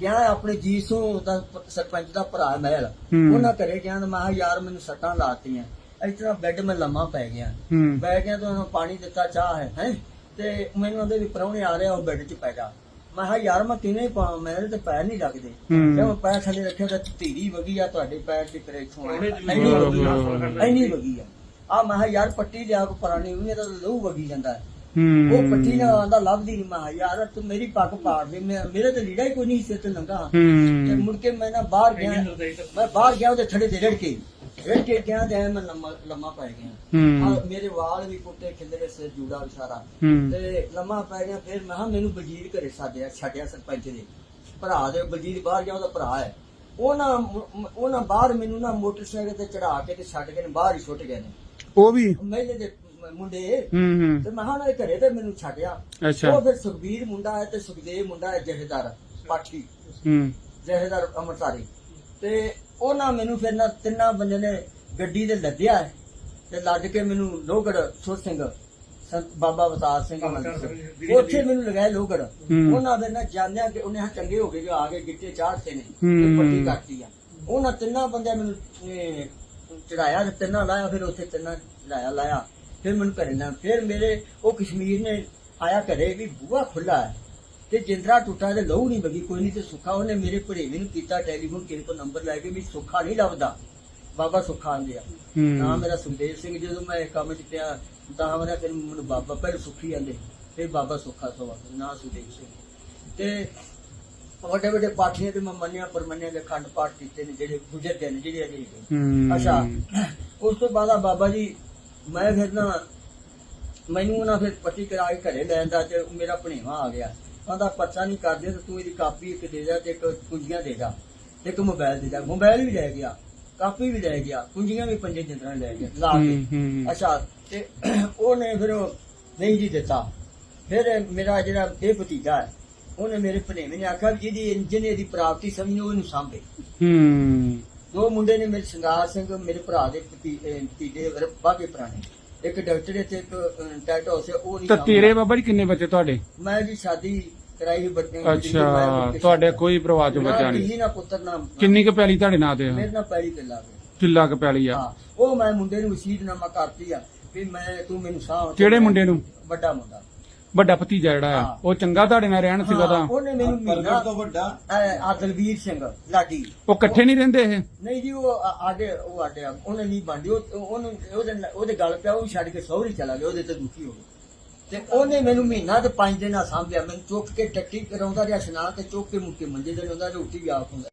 ਗਿਆ ਆਪਣੇ ਜੀਸੂ ਦਾ ਸਰਪੰਚ ਦਾ ਭਰਾ ਮਹਿਲ। ਉਹਨਾਂ ਘਰੇ ਗਿਆ ਮੈਂ ਯਾਰ ਮੈਨੂੰ ਸੱਟਾਂ ਲਾਤੀਆਂ ਤਰ੍ਹਾਂ ਬੈੱਡ 'ਮੈਂ ਲੰਮਾ ਪੈ ਗਿਆ। ਹੂੰ। ਬੈ ਗਿਆ ਤਾਂ ਉਹਨੂੰ ਪਾਣੀ ਦਿੱਤਾ ਚਾਹ ਹੈ ਹੈ? ਤੇ ਮੈਨੂੰ ਉਹਦੇ ਵੀ ਪ੍ਰਾਹੁਣੇ ਆ ਰਿਹਾ ਉਹ ਬੈੱਡ 'ਚ ਪੈ ਜਾ। ਮੈਂ ਕਿਹਾ ਯਾਰ ਮੈਂ ਕਿਵੇਂ ਪਾਵਾਂ? ਮੇਰੇ ਤੇ ਪੈਰ ਨਹੀਂ ਲੱਗਦੇ। ਹੂੰ। ਜੇ ਮੈਂ ਪੈਰ ਥੱਲੇ ਰੱਖਿਆ ਤਾਂ ਧੀਰੀ ਵਗੀ ਆ ਤੁਹਾਡੇ ਪੈਰ ਦੀ ਕਰੇ ਇੰਨੀ ਆਉਂਦੇ ਵਗੀ ਆ, ਵਗੀ ਆ। ਆ ਮੈਂ ਕਿਹਾ ਯਾਰ ਪੱਟੀ ਲਿਆ ਕੋ ਪੁਰਾਣੀ ਉਹਨੇ ਤਾਂ ਲਹੂ ਵਗੀ ਜਾਂਦਾ ਹੈ। ਹੂੰ। ਉਹ ਪੱਟੀ ਨਾ ਆਂਦਾ ਲੱਭਦੀ ਨਹੀਂ ਮੈਂ ਕਿਹਾ ਯਾਰ ਤੂੰ ਮੇਰੀ ਪੱਗ ਪਾੜ ਦੇ। ਮੈਂ- ਮੇਰੇ ਤੇ ਲੀੜਾ ਹੀ ਕੋਈ ਨਹੀਂ ਸਿਰ ਤੇ ਨੰਗਾ ਤੇ ਹੂੰ ਮੁੜ ਕੇ ਮੈਂ ਨਾ ਬਾਹਰ ਗਿਆ। ਮੈਂ ਬਾਹਰ ਗਿਆ ਉਹਦੇ ਥੜੇ ਤੇ ਰੜ ਕੇ ਕੇ ਗਿਆ ਤੇ ਮੈਂ ਲੰਮਾ ਲੰਮਾ ਪੈ ਗਿਆ। ਹੂੰ। ਆਹ ਮੇਰੇ ਵਾਲ ਵੀ ਪੁੱਟੇ ਖਿੰਦਰੇ ਸਿਰ ਜੂੜਾ ਵੀ ਸਾਰਾ ਹੂੰ। ਤੇ ਲੰਮਾ ਪੈ ਗਿਆ ਫਿਰ ਮੈਂ ਕਿਹਾ ਮੈਨੂੰ ਵਜ਼ੀਰ ਘਰੇ ਸਾਡਿਆ ਛੱਡਿਆ ਸਰਪੰਚ ਦੇ। ਭਰਾ ਦੇ ਵਜ਼ੀਰ ਬਾਹਰ ਗਿਆ ਉਹਦਾ ਭਰਾ ਹੈ। ਉਹ ਨਾ ਉਹ ਨਾ ਬਾਹਰ ਮੈਨੂੰ ਨਾ ਮੋਟਰਸਾਈਕਲ ਤੇ ਚੜਾ ਕੇ ਤੇ ਛੱਡ ਕੇ ਨੇ ਬਾਹਰ ਹੀ ਛੁੱਟ ਗਏ ਨੇ। ਉਹ ਵੀ? ਮਹਿਲੇ ਦੇ ਮੁੰਡੇ। ਹੂੰ ਹੂੰ। ਤੇ ਮੈਂ ਕਿਹਾ ਉਹਨਾਂ ਦੇ ਘਰੇ ਤੇ ਮੈਨੂੰ ਛੱਡਿਆ। ਅੱਛਾ। ਉਹ ਫਿਰ ਸੁਖਬੀਰ ਮੁੰਡਾ ਹੈ ਤੇ ਸੁਖਦੇਵ ਮੁੰਡਾ ਹੈ ਜਹੇਦਾਰ ਪਾਠੀ। ਹੂੰ। ਜਹੇਦਾਰ ਅੰਮ੍ਰਿਤਸਰੀ ਤੇ ਉਹਨਾਂ ਮੈਨੂੰ ਫਿਰ ਨਾ ਤਿੰਨਾਂ ਬੰਦੇ ਨੇ ਗੱਡੀ ਦੇ ਲੱਦਿਆ ਹੈ ਤੇ ਲੱਦ ਕੇ ਮੈਨੂੰ ਲੋਹਗੜ ਸੁਰ ਸਿੰਘ ਸੰਤ ਬਾਬਾ ਅਵਤਾਰ ਸਿੰਘ ਮੰਦਰ। ਉੱਥੇ ਮੈਨੂੰ ਲਗਾਏ ਲੋਹਗੜ ਹੂੰ। ਉਹਨਾਂ ਦੇ ਨਾਲ ਜਾਣਿਆ ਕਿ ਉਹਨੇ ਹਾਂ ਚੰਗੇ ਹੋ ਗਏ ਜੋ ਆ ਕੇ ਗਿੱਟੇ ਚਾੜਤੇ ਨੇ ਹੂੰ। ਤੇ ਪੱਟੀ ਕਰਤੀ ਆ ਉਹਨਾਂ ਤਿੰਨਾਂ ਬੰਦਿਆਂ ਮੈਨੂੰ ਚੜਾਇਆ ਤੇ ਤਿੰਨਾਂ ਲਾਇਆ ਫਿਰ ਉੱਥੇ ਤਿੰਨਾਂ ਲਾਇਆ ਲਾਇਆ ਫਿਰ ਮੈਨੂੰ ਘਰੇ ਨਾ ਫਿਰ ਮੇਰੇ ਉਹ ਕਸ਼ਮੀਰ ਨੇ ਆਇਆ ਘਰੇ ਵੀ ਬੂਹਾ ਖੁੱਲਾ ਹੈ ਤੇ ਜਿੰਦਰਾ ਟੁੱਟਾ ਤੇ ਲਹੂ ਨਹੀਂ ਬਗੀ ਕੋਈ ਨਹੀਂ ਤੇ ਸੁੱਖਾ ਉਹਨੇ ਮੇਰੇ ਭਰੇਵੀ ਨੂੰ ਕੀਤਾ ਟੈਲੀਫੋਨ ਕਿਸੇ ਤੋਂ ਨੰਬਰ ਲੈ ਕੇ ਵੀ ਸੁੱਖਾ ਨਹੀਂ ਲੱਭਦਾ। ਬਾਬਾ ਸੁੱਖਾ ਆਂਦੇ ਆ। ਨਾ ਮੇਰਾ ਸੁਖਦੇਵ ਸਿੰਘ ਜਦੋਂ ਮੈਂ ਕੰਮ ਚ ਪਿਆ ਤਾਂ ਮੇਰਾ ਫਿਰ ਮੈਨੂੰ ਬਾਬਾ ਪਹਿਲੇ ਸੁੱਖੀ ਆਂਦੇ ਫਿਰ ਬਾਬਾ ਸੁੱਖਾ ਸਵਾ ਨਾ ਸੁਖਦੇਵ ਸਿੰਘ। ਤੇ ਵੱਡੇ ਵੱਡੇ ਪਾਠੀਆਂ ਤੇ ਮੈਂ ਮੰਨਿਆ ਪਰ ਮੰਨਿਆ ਦੇ ਖੰਡ ਪਾਠ ਕੀਤੇ ਨੇ ਜਿਹੜੇ ਗੁਜ਼ਰ ਗਏ ਨੇ ਜਿਹੜੇ ਅਜੇ ਅੱਛਾ ਉਸ ਤੋਂ ਬਾਅਦ ਬਾਬਾ ਜੀ ਮੈਂ ਫਿਰ ਨਾ ਮੈਨੂੰ ਉਹਨਾਂ ਫਿਰ ਪੱਟੀ ਕਰਾ ਕੇ ਘਰੇ ਲੈਂਦਾ ਤੇ ਮੇਰਾ ਭਣੇਵਾ ਆ ਗਿਆ। ਕਹਿੰਦਾ ਪਰਚਾ ਨਹੀਂ ਕਰਦੇ ਤੇ ਤੂੰ ਇਹਦੀ ਕਾਪੀ ਇੱਕ ਦੇ ਜਾ ਤੇ ਇੱਕ ਕੁੰਜੀਆਂ ਦੇ ਜਾ ਤੇ ਇੱਕ ਮੋਬਾਈਲ ਦੇ ਜਾ। ਮੋਬਾਈਲ ਵੀ ਲੈ ਗਿਆ ਕਾਪੀ ਵੀ ਲੈ ਗਿਆ ਕੁੰਜੀਆਂ ਵੀ ਪੰਜੇ ਜਿੰਦਰਾਂ ਲੈ ਗਿਆ ਲਾ ਕੇ। ਅੱਛਾ ਤੇ ਉਹਨੇ ਫਿਰ ਉਹ ਨਹੀਂ ਜੀ ਦਿੱਤਾ। ਫਿਰ ਮੇਰਾ ਜਿਹੜਾ ਇਹ ਭਤੀਜਾ ਹੈ ਉਹਨੇ ਮੇਰੇ ਭਣੇਵੇਂ ਨੇ ਆਖਿਆ ਜਿਹਦੀ ਜਿਹਨੇ ਦੀ ਪ੍ਰਾਪਤੀ ਸਮਝੀ ਉਹਨੂੰ ਸਾਂਭੇ। ਹੂੰ। ਦੋ ਮੁੰਡੇ ਨੇ ਮੇਰੇ ਸ਼ਿੰਗਾਰ ਸਿੰਘ ਮੇਰੇ ਭਰਾ ਦੇ ਭਤੀਜੇ ਬਾਗੇ ਪੁਰਾਣੇ। ਇੱਕ ਡਾਕਟਰ ਤੇ ਇੱਕ ਟੈਟ ਹਾਊਸ ਹੈ ਉਹ ਨਹੀਂ ਤਾਂ ਤੇਰੇ ਬਾਬਾ ਜੀ ਕਿੰਨੇ ਬੱਚੇ ਤੁਹਾਡੇ? ਮੈਂ ਜੀ ਸ਼ਾਦੀ ਕਰਾਈ ਸੀ ਬੱਚੇ ਅੱਛਾ ਤੁਹਾਡੇ ਕੋਈ ਪਰਿਵਾਰ ਚ ਬੱਚਾ ਨਹੀਂ। ਨਾ ਪੁੱਤਰ ਨਾ ਕਿੰਨੀ ਕੁ ਪੈਲੀ ਤੁਹਾਡੇ ਨਾਂ ਤੇ ਆ? ਮੇਰੇ ਨਾਲ ਪੈਲੀ ਤੇ ਲਾ ਗਏ ਕਿੱਲਾ ਕੁ ਪੈਲੀ ਆ? ਹਾਂ ਉਹ ਮੈਂ ਮੁੰਡੇ ਨੂੰ ਵਸੀਅਤਨਾਮਾ ਕਰਤੀ ਆ ਵੀ ਮੈਂ ਤੂੰ ਮੈਨੂੰ ਸਾਹ ਕਿਹੜੇ ਮੁੰਡੇ ਨੂੰ? ਵੱਡਾ ਮੁੰਡਾ। ਵੱਡਾ ਭਤੀਜਾ ਜਿਹੜਾ ਆ। ਉਹ ਚੰਗਾ ਤੁਹਾਡੇ ਨਾਲ ਰਹਿਣ ਸੀਗਾ ਤਾਂ? ਉਹਨੇ ਮੈਨੂੰ ਮਹੀਨਾ ਤੋਂ ਵੱਡਾ? ਆ ਦਲਵੀਰ ਸਿੰਘ ਲਾਡੀ। ਉਹ ਇਕੱਠੇ ਨਹੀਂ ਰਹਿੰਦੇ ਇਹ? ਨਹੀਂ ਜੀ ਉਹ ਆ- ਆਡੇ ਉਹ ਆਡੇ ਉਹਨੇ ਨਹੀਂ ਉਹ ਉਹਨੂੰ ਉਹਦੇ ਉਹਦੇ ਗੱਲ ਪਿਆ ਉਹ ਛੱਡ ਕੇ ਸਹੁਰੀ ਚਲਾ ਗਿਆ ਉਹਦੇ ਤੇ ਦੁਖੀ ਹੋ ਗਿਆ ਤੇ ਉਹਨੇ ਮੈਨੂੰ ਮਹੀਨਾ ਤੇ ਪੰਜ ਦਿਨ ਆ ਸਾਂਭਿਆ। ਮੈਨੂੰ ਚੁੱਕ ਕੇ ਟੱਟੀ ਕਰਾਉਂਦਾ ਰਿਹਾ ਇਸ਼ਨਾਨ ਤੇ ਚੁੱਕ ਕੇ ਮੁੱਕੇ ਮੰਜੇ ਤੇ ਲਾਉਂਦਾ ਰੋਟੀ ਵੀ ਆਪ ਹੁੰਦਾ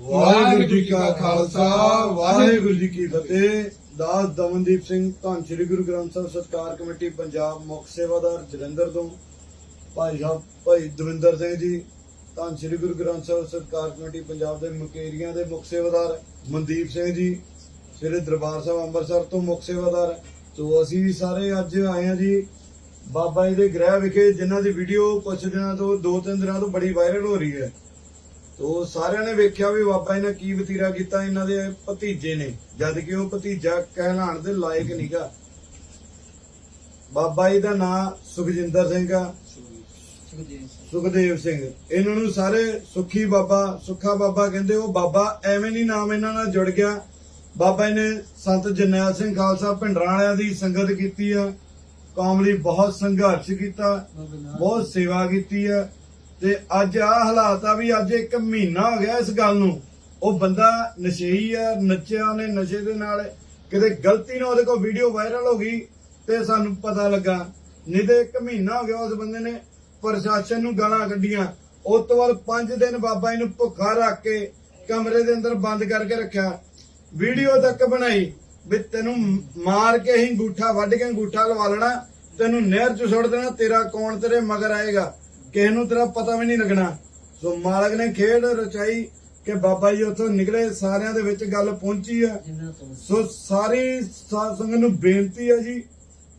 ਵਾਹਿਗੁਰੂ ਜੀ ਕਾ ਖਾਲਸਾ, ਵਾਹਿਗੁਰੂ ਜੀ ਕੀ ਫਤਿਹ। ਦਾਸ ਦਮਨਦੀਪ ਸਿੰਘ ਧੰਨ ਸ੍ਰੀ ਗੁਰੂ ਗ੍ਰੰਥ ਸਾਹਿਬ ਸਤਕਾਰ ਕਮੇਟੀ ਪੰਜਾਬ ਮੁੱਖ ਸੇਵਾਦਾਰ ਜਲੰਧਰ ਤੋਂ। ਭਾਈ ਸਾਹਿਬ, ਭਾਈ ਦਵਿੰਦਰ ਸਿੰਘ ਜੀ, ਧੰਨ ਸ੍ਰੀ ਗੁਰੂ ਗ੍ਰੰਥ ਸਾਹਿਬ ਸਤਕਾਰ ਕਮੇਟੀ ਪੰਜਾਬ ਦੇ ਮੁਕੇਰੀਆਂ ਦੇ ਮੁੱਖ ਸੇਵਾਦਾਰ ਮਨਦੀਪ ਸਿੰਘ ਜੀ, ਸ੍ਰੀ ਦਰਬਾਰ ਸਾਹਿਬ ਅੰਮ੍ਰਿਤਸਰ ਤੋਂ ਮੁੱਖ ਸੇਵਾਦਾਰ ਸੋ ਅਸੀਂ ਸਾਰੇ ਅੱਜ ਆਏ ਹਾਂ ਜੀ। ਬਾਬਾ ਜੀ ਦੇ ਗ੍ਰਹਿ ਵਿਖੇ ਜਿਨ੍ਹਾਂ ਦੀ ਵੀਡੀਓ ਕੁਝ ਦਿਨਾਂ ਤੋਂ, ਦੋ ਤਿੰਨ ਦਿਨਾਂ ਤੋਂ ਬੜੀ ਵਾਇਰਲ ਹੋ ਰਹੀ ਹੈ। ਤੋ ਸਾਰਿਆਂ ਨੇ ਵੇਖਿਆ ਵੀ ਬਾਬਾ ਜੀ ਨੇ ਕੀ ਵਤੀਰਾ ਕੀਤਾ, ਇਹਨਾਂ ਦੇ ਭਤੀਜੇ ਨੇ। ਜਦ ਕਿ ਉਹ ਭਤੀਜਾ ਕਹਿਲਾਣ ਦੇ ਲਾਇਕ ਨਹੀਂਗਾ ਬਾਬਾ ਜੀ ਦਾ ਨਾਮ ਸੁਖਜਿੰਦਰ ਸਿੰਘ ਆ। ਸੁਖਦੇਵ ਸਿੰਘ। ਇਹਨਾਂ ਨੂੰ ਸਾਰੇ ਸੁਖੀ ਬਾਬਾ, ਸੁੱਖਾ ਬਾਬਾ ਕਹਿੰਦੇ, ਉਹ ਬਾਬਾ ਐਵੇਂ ਨਹੀਂ ਨਾਮ ਇਹਨਾਂ ਨਾਲ ਜੁੜ ਗਿਆ। ਬਾਬਾ ਜੀ ਨੇ ਸੰਤ ਜਰਨੈਲ ਸਿੰਘ ਖਾਲਸਾ ਭਿੰਡਰਾਂ ਵਾਲਿਆਂ ਦੀ ਸੰਗਤ ਕੀਤੀ ਆ। ਕੌਮ ਲਈ ਬਹੁਤ ਸੰਘਰਸ਼ ਕੀਤਾ, ਬਹੁਤ ਸੇਵਾ ਕੀਤੀ ਆ। ਤੇ ਅੱਜ ਆ ਹਾਲਾਤ ਆ ਵੀ ਅੱਜ ਇੱਕ ਮਹੀਨਾ ਹੋ ਗਿਆ ਇਸ ਗੱਲ ਨੂੰ। ਉਹ ਬੰਦਾ ਨਸ਼ੇਈ ਆ, ਨੱਚਿਆ ਉਹਨੇ ਨਸ਼ੇ ਦੇ ਨਾਲ। ਕਿਤੇ ਗਲਤੀ ਨਾਲ ਉਹਦੇ ਕੋਲ ਵੀਡੀਓ ਵਾਇਰਲ ਹੋ ਗਈ ਤੇ ਸਾਨੂੰ ਪਤਾ ਲੱਗਾ। ਨਹੀਂ ਤੇ ਇੱਕ ਮਹੀਨਾ ਹੋ ਗਿਆ ਉਸ ਬੰਦੇ ਨੇ ਪ੍ਰਸ਼ਾਸਨ ਨੂੰ ਗਾਲਾਂ ਕੱਢੀਆਂ। ਉਸ ਤੋਂ ਬਾਅਦ 5 ਦਿਨ ਬਾਬਾ ਜੀ ਨੂੰ ਭੁੱਖਾ ਰੱਖ ਕੇ ਕਮਰੇ ਦੇ ਅੰਦਰ ਬੰਦ ਕਰਕੇ ਰੱਖਿਆ। ਵੀਡੀਓ ਤੱਕ ਬਣਾਈ ਵੀ ਤੈਨੂੰ ਮਾਰ ਕੇ ਹੀ ਅੰਗੂਠਾ ਵੱਢ ਕੇ ਅੰਗੂਠਾ ਲਵਾ ਲੈਣਾ, ਤੈਨੂੰ ਨਹਿਰ 'ਚ ਸੁੱਟ ਦੇਣਾ, ਤੇਰਾ ਕੌਣ ਤੇਰੇ ਮਗਰ ਆਏਗਾ, ਕਿਸੇ ਨੂੰ ਤੇਰਾ ਪਤਾ ਵੀ ਨਹੀਂ ਲੱਗਣਾ। ਸੋ ਮਾਲਕ ਨੇ ਖੇਡ ਰਚਾਈ ਕਿ ਬਾਬਾ ਜੀ ਉੱਥੋਂ ਨਿਕਲੇ, ਸਾਰਿਆਂ ਦੇ ਵਿੱਚ ਗੱਲ ਪਹੁੰਚੀ ਆ। ਸੋ ਸਾਰੀ ਸਾਧ ਸੰਗਤ ਨੂੰ ਬੇਨਤੀ ਆ ਜੀ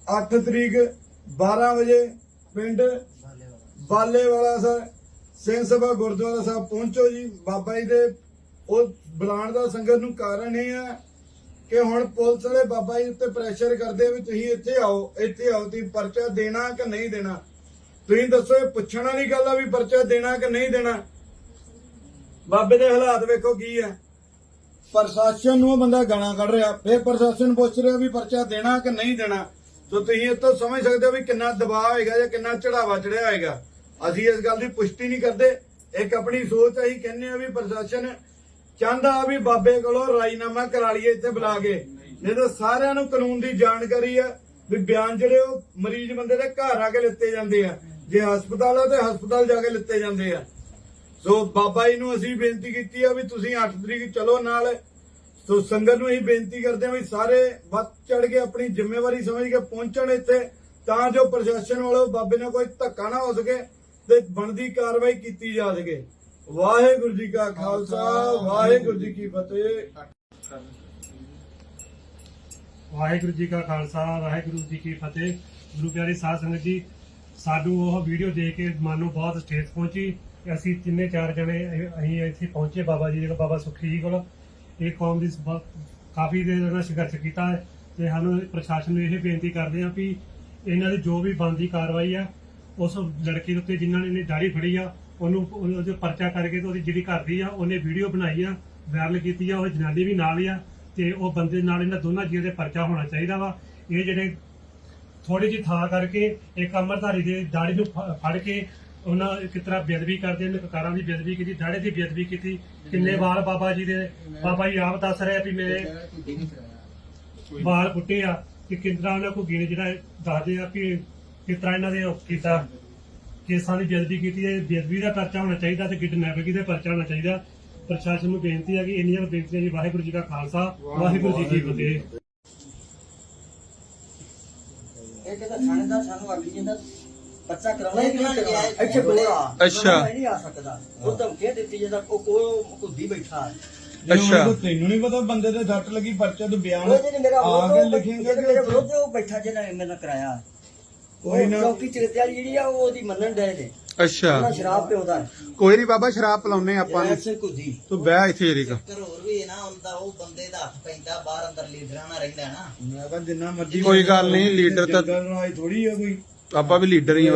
8 ਤਰੀਕ 12 ਵਜੇ ਪਿੰਡ ਬਾਲੇ ਵਾਲਾ ਸਰ ਸਿੰਘ ਸਭਾ ਗੁਰਦੁਆਰਾ ਸਾਹਿਬ ਪਹੁੰਚੋ ਜੀ, ਬਾਬਾ ਜੀ ਦੇ ਉਹ ਬੁਲਾਉਣ ਦਾ ਸੰਗਤ ਨੂੰ ਕਾਰਨ ਇਹ ਹੈ ਕਿ ਹੁਣ ਪੁਲਿਸ ਵਾਲੇ ਬਾਬਾ ਜੀ ਉੱਤੇ ਪ੍ਰੈਸ਼ਰ ਕਰਦੇ ਵੀ ਤੁਸੀਂ ਇੱਥੇ ਆਓ ਇੱਥੇ ਆਓ, ਤੁਸੀਂ ਪਰਚਾ ਦੇਣਾ ਕਿ ਨਹੀਂ ਦੇਣਾ? ਤੁਸੀਂ ਦੱਸੋ ਇਹ ਪੁੱਛਣ ਵਾਲੀ ਗੱਲ ਆ ਵੀ ਪਰਚਾ ਦੇਣਾ ਕਿ ਨਹੀਂ ਦੇਣਾ? ਬਾਬੇ ਦੇ ਹਾਲਾਤ ਵੇਖੋ ਕੀ ਆ ਪ੍ਰਸ਼ਾਸਨ ਨੂੰ ਬੰਦਾ ਗਾਣਾ ਕੱਢ ਰਿਹਾ, ਫੇਰ ਪ੍ਰਸ਼ਾਸਨ ਪੁੱਛ ਰਿਹਾ ਵੀ ਪਰਚਾ ਦੇਣਾ ਕਿ ਨਹੀਂ ਦੇਣਾ? ਸੋ ਤੁਸੀਂ ਇਹ ਤੋਂ ਸਮਝ ਸਕਦੇ ਹੋ ਵੀ ਕਿੰਨਾ ਦਬਾਅ ਹੋਏਗਾ ਜਾਂ ਕਿੰਨਾ ਚੜਾਵਾ ਚੜਿਆ ਹੋਏਗਾ। ਅਸੀਂ ਇਸ ਗੱਲ ਦੀ ਪੁਸ਼ਟੀ ਨਹੀਂ ਕਰਦੇ। ਇੱਕ ਆਪਣੀ ਸੋਚ ਅਸੀਂ ਕਹਿੰਦੇ ਆ ਵੀ ਪ੍ਰਸ਼ਾਸਨ ਚਾਹੁੰਦਾ ਵੀ ਬਾਬੇ ਕੋਲੋਂ ਰਾਜੀਨਾਮਾ ਕਰਾ ਲਈਏ ਇੱਥੇ ਬੁਲਾ ਕੇ। ਨਹੀਂ ਤਾਂ ਸਾਰਿਆਂ ਨੂੰ ਕਾਨੂੰਨ ਦੀ ਜਾਣਕਾਰੀ ਆ ਵੀ ਬਿਆਨ ਜਿਹੜੇ ਉਹ ਮਰੀਜ਼ ਬੰਦੇ ਦੇ ਘਰ ਆ ਕੇ ਲਿੱਤੇ ਜਾਂਦੇ ਆ। ਜੇ ਹਸਪਤਾਲ ਆ ਤੇ ਹਸਪਤਾਲ ਜਾ ਕੇ ਲਿੱਤੇ ਜਾਂਦੇ ਆ। ਸੋ ਬਾਬਾ ਜੀ ਨੂੰ ਅਸੀਂ ਬੇਨਤੀ ਕੀਤੀ ਆ ਵੀ ਤੁਸੀਂ 8 ਤਰੀਕ ਚਲੋ ਨਾਲ। ਸੋ ਸੰਗਤ ਨੂੰ ਅਸੀਂ ਬੇਨਤੀ ਕਰਦੇ ਆ ਵੀ ਸਾਰੇ ਵੱਧ ਚੜ ਕੇ ਆਪਣੀ ਜ਼ਿੰਮੇਵਾਰੀ ਸਮਝ ਕੇ ਪਹੁੰਚਣ ਇੱਥੇ, ਤਾਂ ਜੋ ਪ੍ਰਸ਼ਾਸਨ ਵਾਲੋ ਬਾਬੇ ਨਾਲ ਕੋਈ ਧੱਕਾ ਨਾ ਹੋ ਸਕੇ ਤੇ ਬਣਦੀ ਕਾਰਵਾਈ ਕੀਤੀ ਜਾ ਸਕੇ। ਵਾਹਿਗੁਰੂ ਜੀ ਕਾ ਖਾਲਸਾ ਵਾਹਿਗੁਰੂ ਜੀ ਕੀ ਫਤਿਹ। ਵਾਹਿਗੁਰੂ ਜੀ ਕਾ ਖਾਲਸਾ ਵਾਹਿਗੁਰੂ ਜੀ ਕੀ ਫਤਿਹ। ਗੁਰੂ ਪਿਆਰੀ ਸਾਧ ਸੰਗਤ ਜੀ ਸਾਨੂੰ ਉਹ ਵੀਡੀਓ ਦੇਖ ਕੇ ਮਨ ਨੂੰ ਬਹੁਤ ਸਟੇਜ ਪਹੁੰਚੀ। ਕਿ ਅਸੀਂ ਤਿੰਨੇ ਚਾਰ ਜਣੇ ਅਸੀਂ ਇੱਥੇ ਪਹੁੰਚੇ ਬਾਬਾ ਜੀ ਦੇ ਬਾਬਾ ਸੁਖੀ ਜੀ ਕੋਲ। ਇਹ ਕੌਮ ਦੀ ਕਾਫੀ ਦੇਰ ਨਾਲ ਸੰਘਰਸ਼ ਕੀਤਾ ਹੈ ਤੇ ਸਾਨੂੰ ਪ੍ਰਸ਼ਾਸਨ ਨੂੰ ਇਹ ਬੇਨਤੀ ਕਰਦੇ ਹਾਂ ਵੀ ਇਹਨਾਂ ਦੀ ਜੋ ਵੀ ਬਣਦੀ ਕਾਰਵਾਈ ਆ ਉਸ ਲੜਕੀ ਦੇ ਉੱਤੇ ਜਿਨ੍ਹਾਂ ਨੇ ਇਹਨੇ ਦਾੜੀ ਫੜੀ ਆ ਉਹਨੂੰ ਉਹਦੇ ਪਰਚਾ ਕਰਕੇ ਤੇ ਉਹਦੀ ਜਿਹੜੀ ਘਰ ਦੀ ਆ, ਉਹਨੇ ਵੀਡੀਓ ਬਣਾਈ ਆ ਵਾਇਰਲ ਕੀਤੀ ਆ, ਉਹ ਜਨਾਨੀ ਵੀ ਨਾਲ ਹੀ ਆ ਤੇ ਉਹ ਬੰਦੇ ਨਾਲ ਇਹਨਾਂ ਦੋਨਾਂ ਜੀਆਂ ਦੇ ਪਰਚਾ ਹੋਣਾ ਚਾਹੀਦਾ ਵਾ। ਇਹ ਜਿਹੜੇ ਥੋੜੀ ਜਿਹੀ ਥਾਂ ਕਰਕੇ ਇੱਕ ਅਮਰਧਾਰੀ ਦੇ ਦਾੜੀ ਨੂੰ ਫੜ ਕੇ ਉਹਨਾਂ ਕਿਸ ਤਰ੍ਹਾਂ ਬੇਅਦਬੀ ਕਰਦੇ ਨੇ, ਕਕਾਰਾਂ ਦੀ ਬੇਅਦਬੀ ਕੀਤੀ, ਦਾੜੇ ਦੀ ਬੇਅਦਬੀ ਕੀਤੀ। ਕਿੰਨੇ ਵਾਰ ਬਾਬਾ ਜੀ ਦੇ, ਬਾਬਾ ਜੀ ਆਪ ਦੱਸ ਰਹੇ ਵੀ ਮੇਰੇ ਵਾਲ ਪੁੱਟੇ ਆ ਕਿ ਕਿਸ ਤਰ੍ਹਾਂ ਉਹਨਾਂ ਕੋ ਗਿਣੇ ਜਿਹੜਾ ਦੱਸਦੇ ਆ ਕਿ ਕਿਸ ਤਰ੍ਹਾਂ ਇਹਨਾਂ ਦੇ ਕੀਤਾ। ਕੇਸਾਂ ਦੀ ਬੇਅਦਬੀ ਕੀਤੀ ਹੈ ਬੇਅਦਬੀ ਦਾ ਪਰਚਾ ਹੋਣਾ ਚਾਹੀਦਾ ਤੇ ਕਿਡਨੈਪਿੰਗ ਦਾ ਪਰਚਾ ਹੋਣਾ ਚਾਹੀਦਾ। ਪ੍ਰਸ਼ਾਸਨ ਨੂੰ ਬੇਨਤੀ ਹੈ ਕਿ ਇੰਨੀਆਂ ਬੇਨਤੀਆਂ ਜੀ ਵਾਹਿਗੁਰੂ ਜੀ ਕਾ ਖਾਲਸਾ ਵਾਹਿਗੁਰੂ ਜੀ ਕੀ ਫਤਿਹ। ਇਹ ਕਹਿੰਦਾ ਥਾਣੇਦਾਰ ਸਾਨੂੰ ਅਗਲੀ ਜਾਂਦਾ ਬੱਚਾ ਕਰਾਉਣਾ ਹੀ ਨਹੀਂ ਕਰਾਉਣਾ? ਇੱਥੇ ਕੋਲ ਆ। ਅੱਛਾ। ਨਹੀਂ ਆ ਸਕਦਾ। ਉਹ ਧਮਕੀ ਦਿੱਤੀ ਜਾਂਦਾ ਉਹ ਕੋਲ ਕੁੱਦੀ ਬੈਠਾ। ਹੈ ਅੱਛਾ। ਤੈਨੂੰ ਨਹੀਂ ਪਤਾ ਬੰਦੇ ਦੇ ਸੱਟ ਲੱਗੀ ਪਰਚਾ ਤੇ ਬਿਆਨ ਮੇਰਾ ਆ ਕੇ ਲਿਖੇਂਗੇ ਮੇਰੇ ਵਿਰੋਧ ਉਹ ਬੈਠਾ ਜਿਹਨਾਂ ਨੇ ਮੈਨੂੰ ਕਰਾਇਆ। ਕੋਈ ਨਾ। ਚੌਕੀ ਚਿਰਤੇ ਵਾਲੀ ਜਿਹੜੀ ਆ ਉਹ ਉਹਦੀ ਮੰਨਣ ਦੇ ਨੇ। ਅੱਛਾ। ਉਹਨਾਂ ਸ਼ਰਾਬ ਪਿਉਦਾ ਹੈ। ਕੋਈ ਨਹੀਂ ਬਾਬਾ ਸ਼ਰਾਬ ਪਿਲਾਉਨੇ ਆਪਾਂ ਕੁੱਦੀ ਤੂੰ ਬਹਿ ਇੱਥੇ ਜਰੀਕ। ਚੱਕਰ ਹੋਰ ਵੀ ਹੈ ਨਾ ਹੁੰਦਾ ਉਹ ਬੰਦੇ ਦਾ ਹੱਥ ਪੈਂਦਾ ਬਾਹਰ ਅੰਦਰ ਲੀਡਰਾਂ ਨਾਲ ਰਹਿੰਦਾ ਨਾ। ਮੈਂ ਤਾਂ ਜਿੰਨਾ ਮਰਜ਼ੀ ਕੋਈ ਗੱਲ ਨਹੀਂ, ਲੀਡਰ ਤਾਂ- ਜੰਗਲ ਥੋੜੀ ਆ ਕੋਈ। ਆਪਾਂ ਵੀ ਲੀਡਰ ਹੀ ਆ।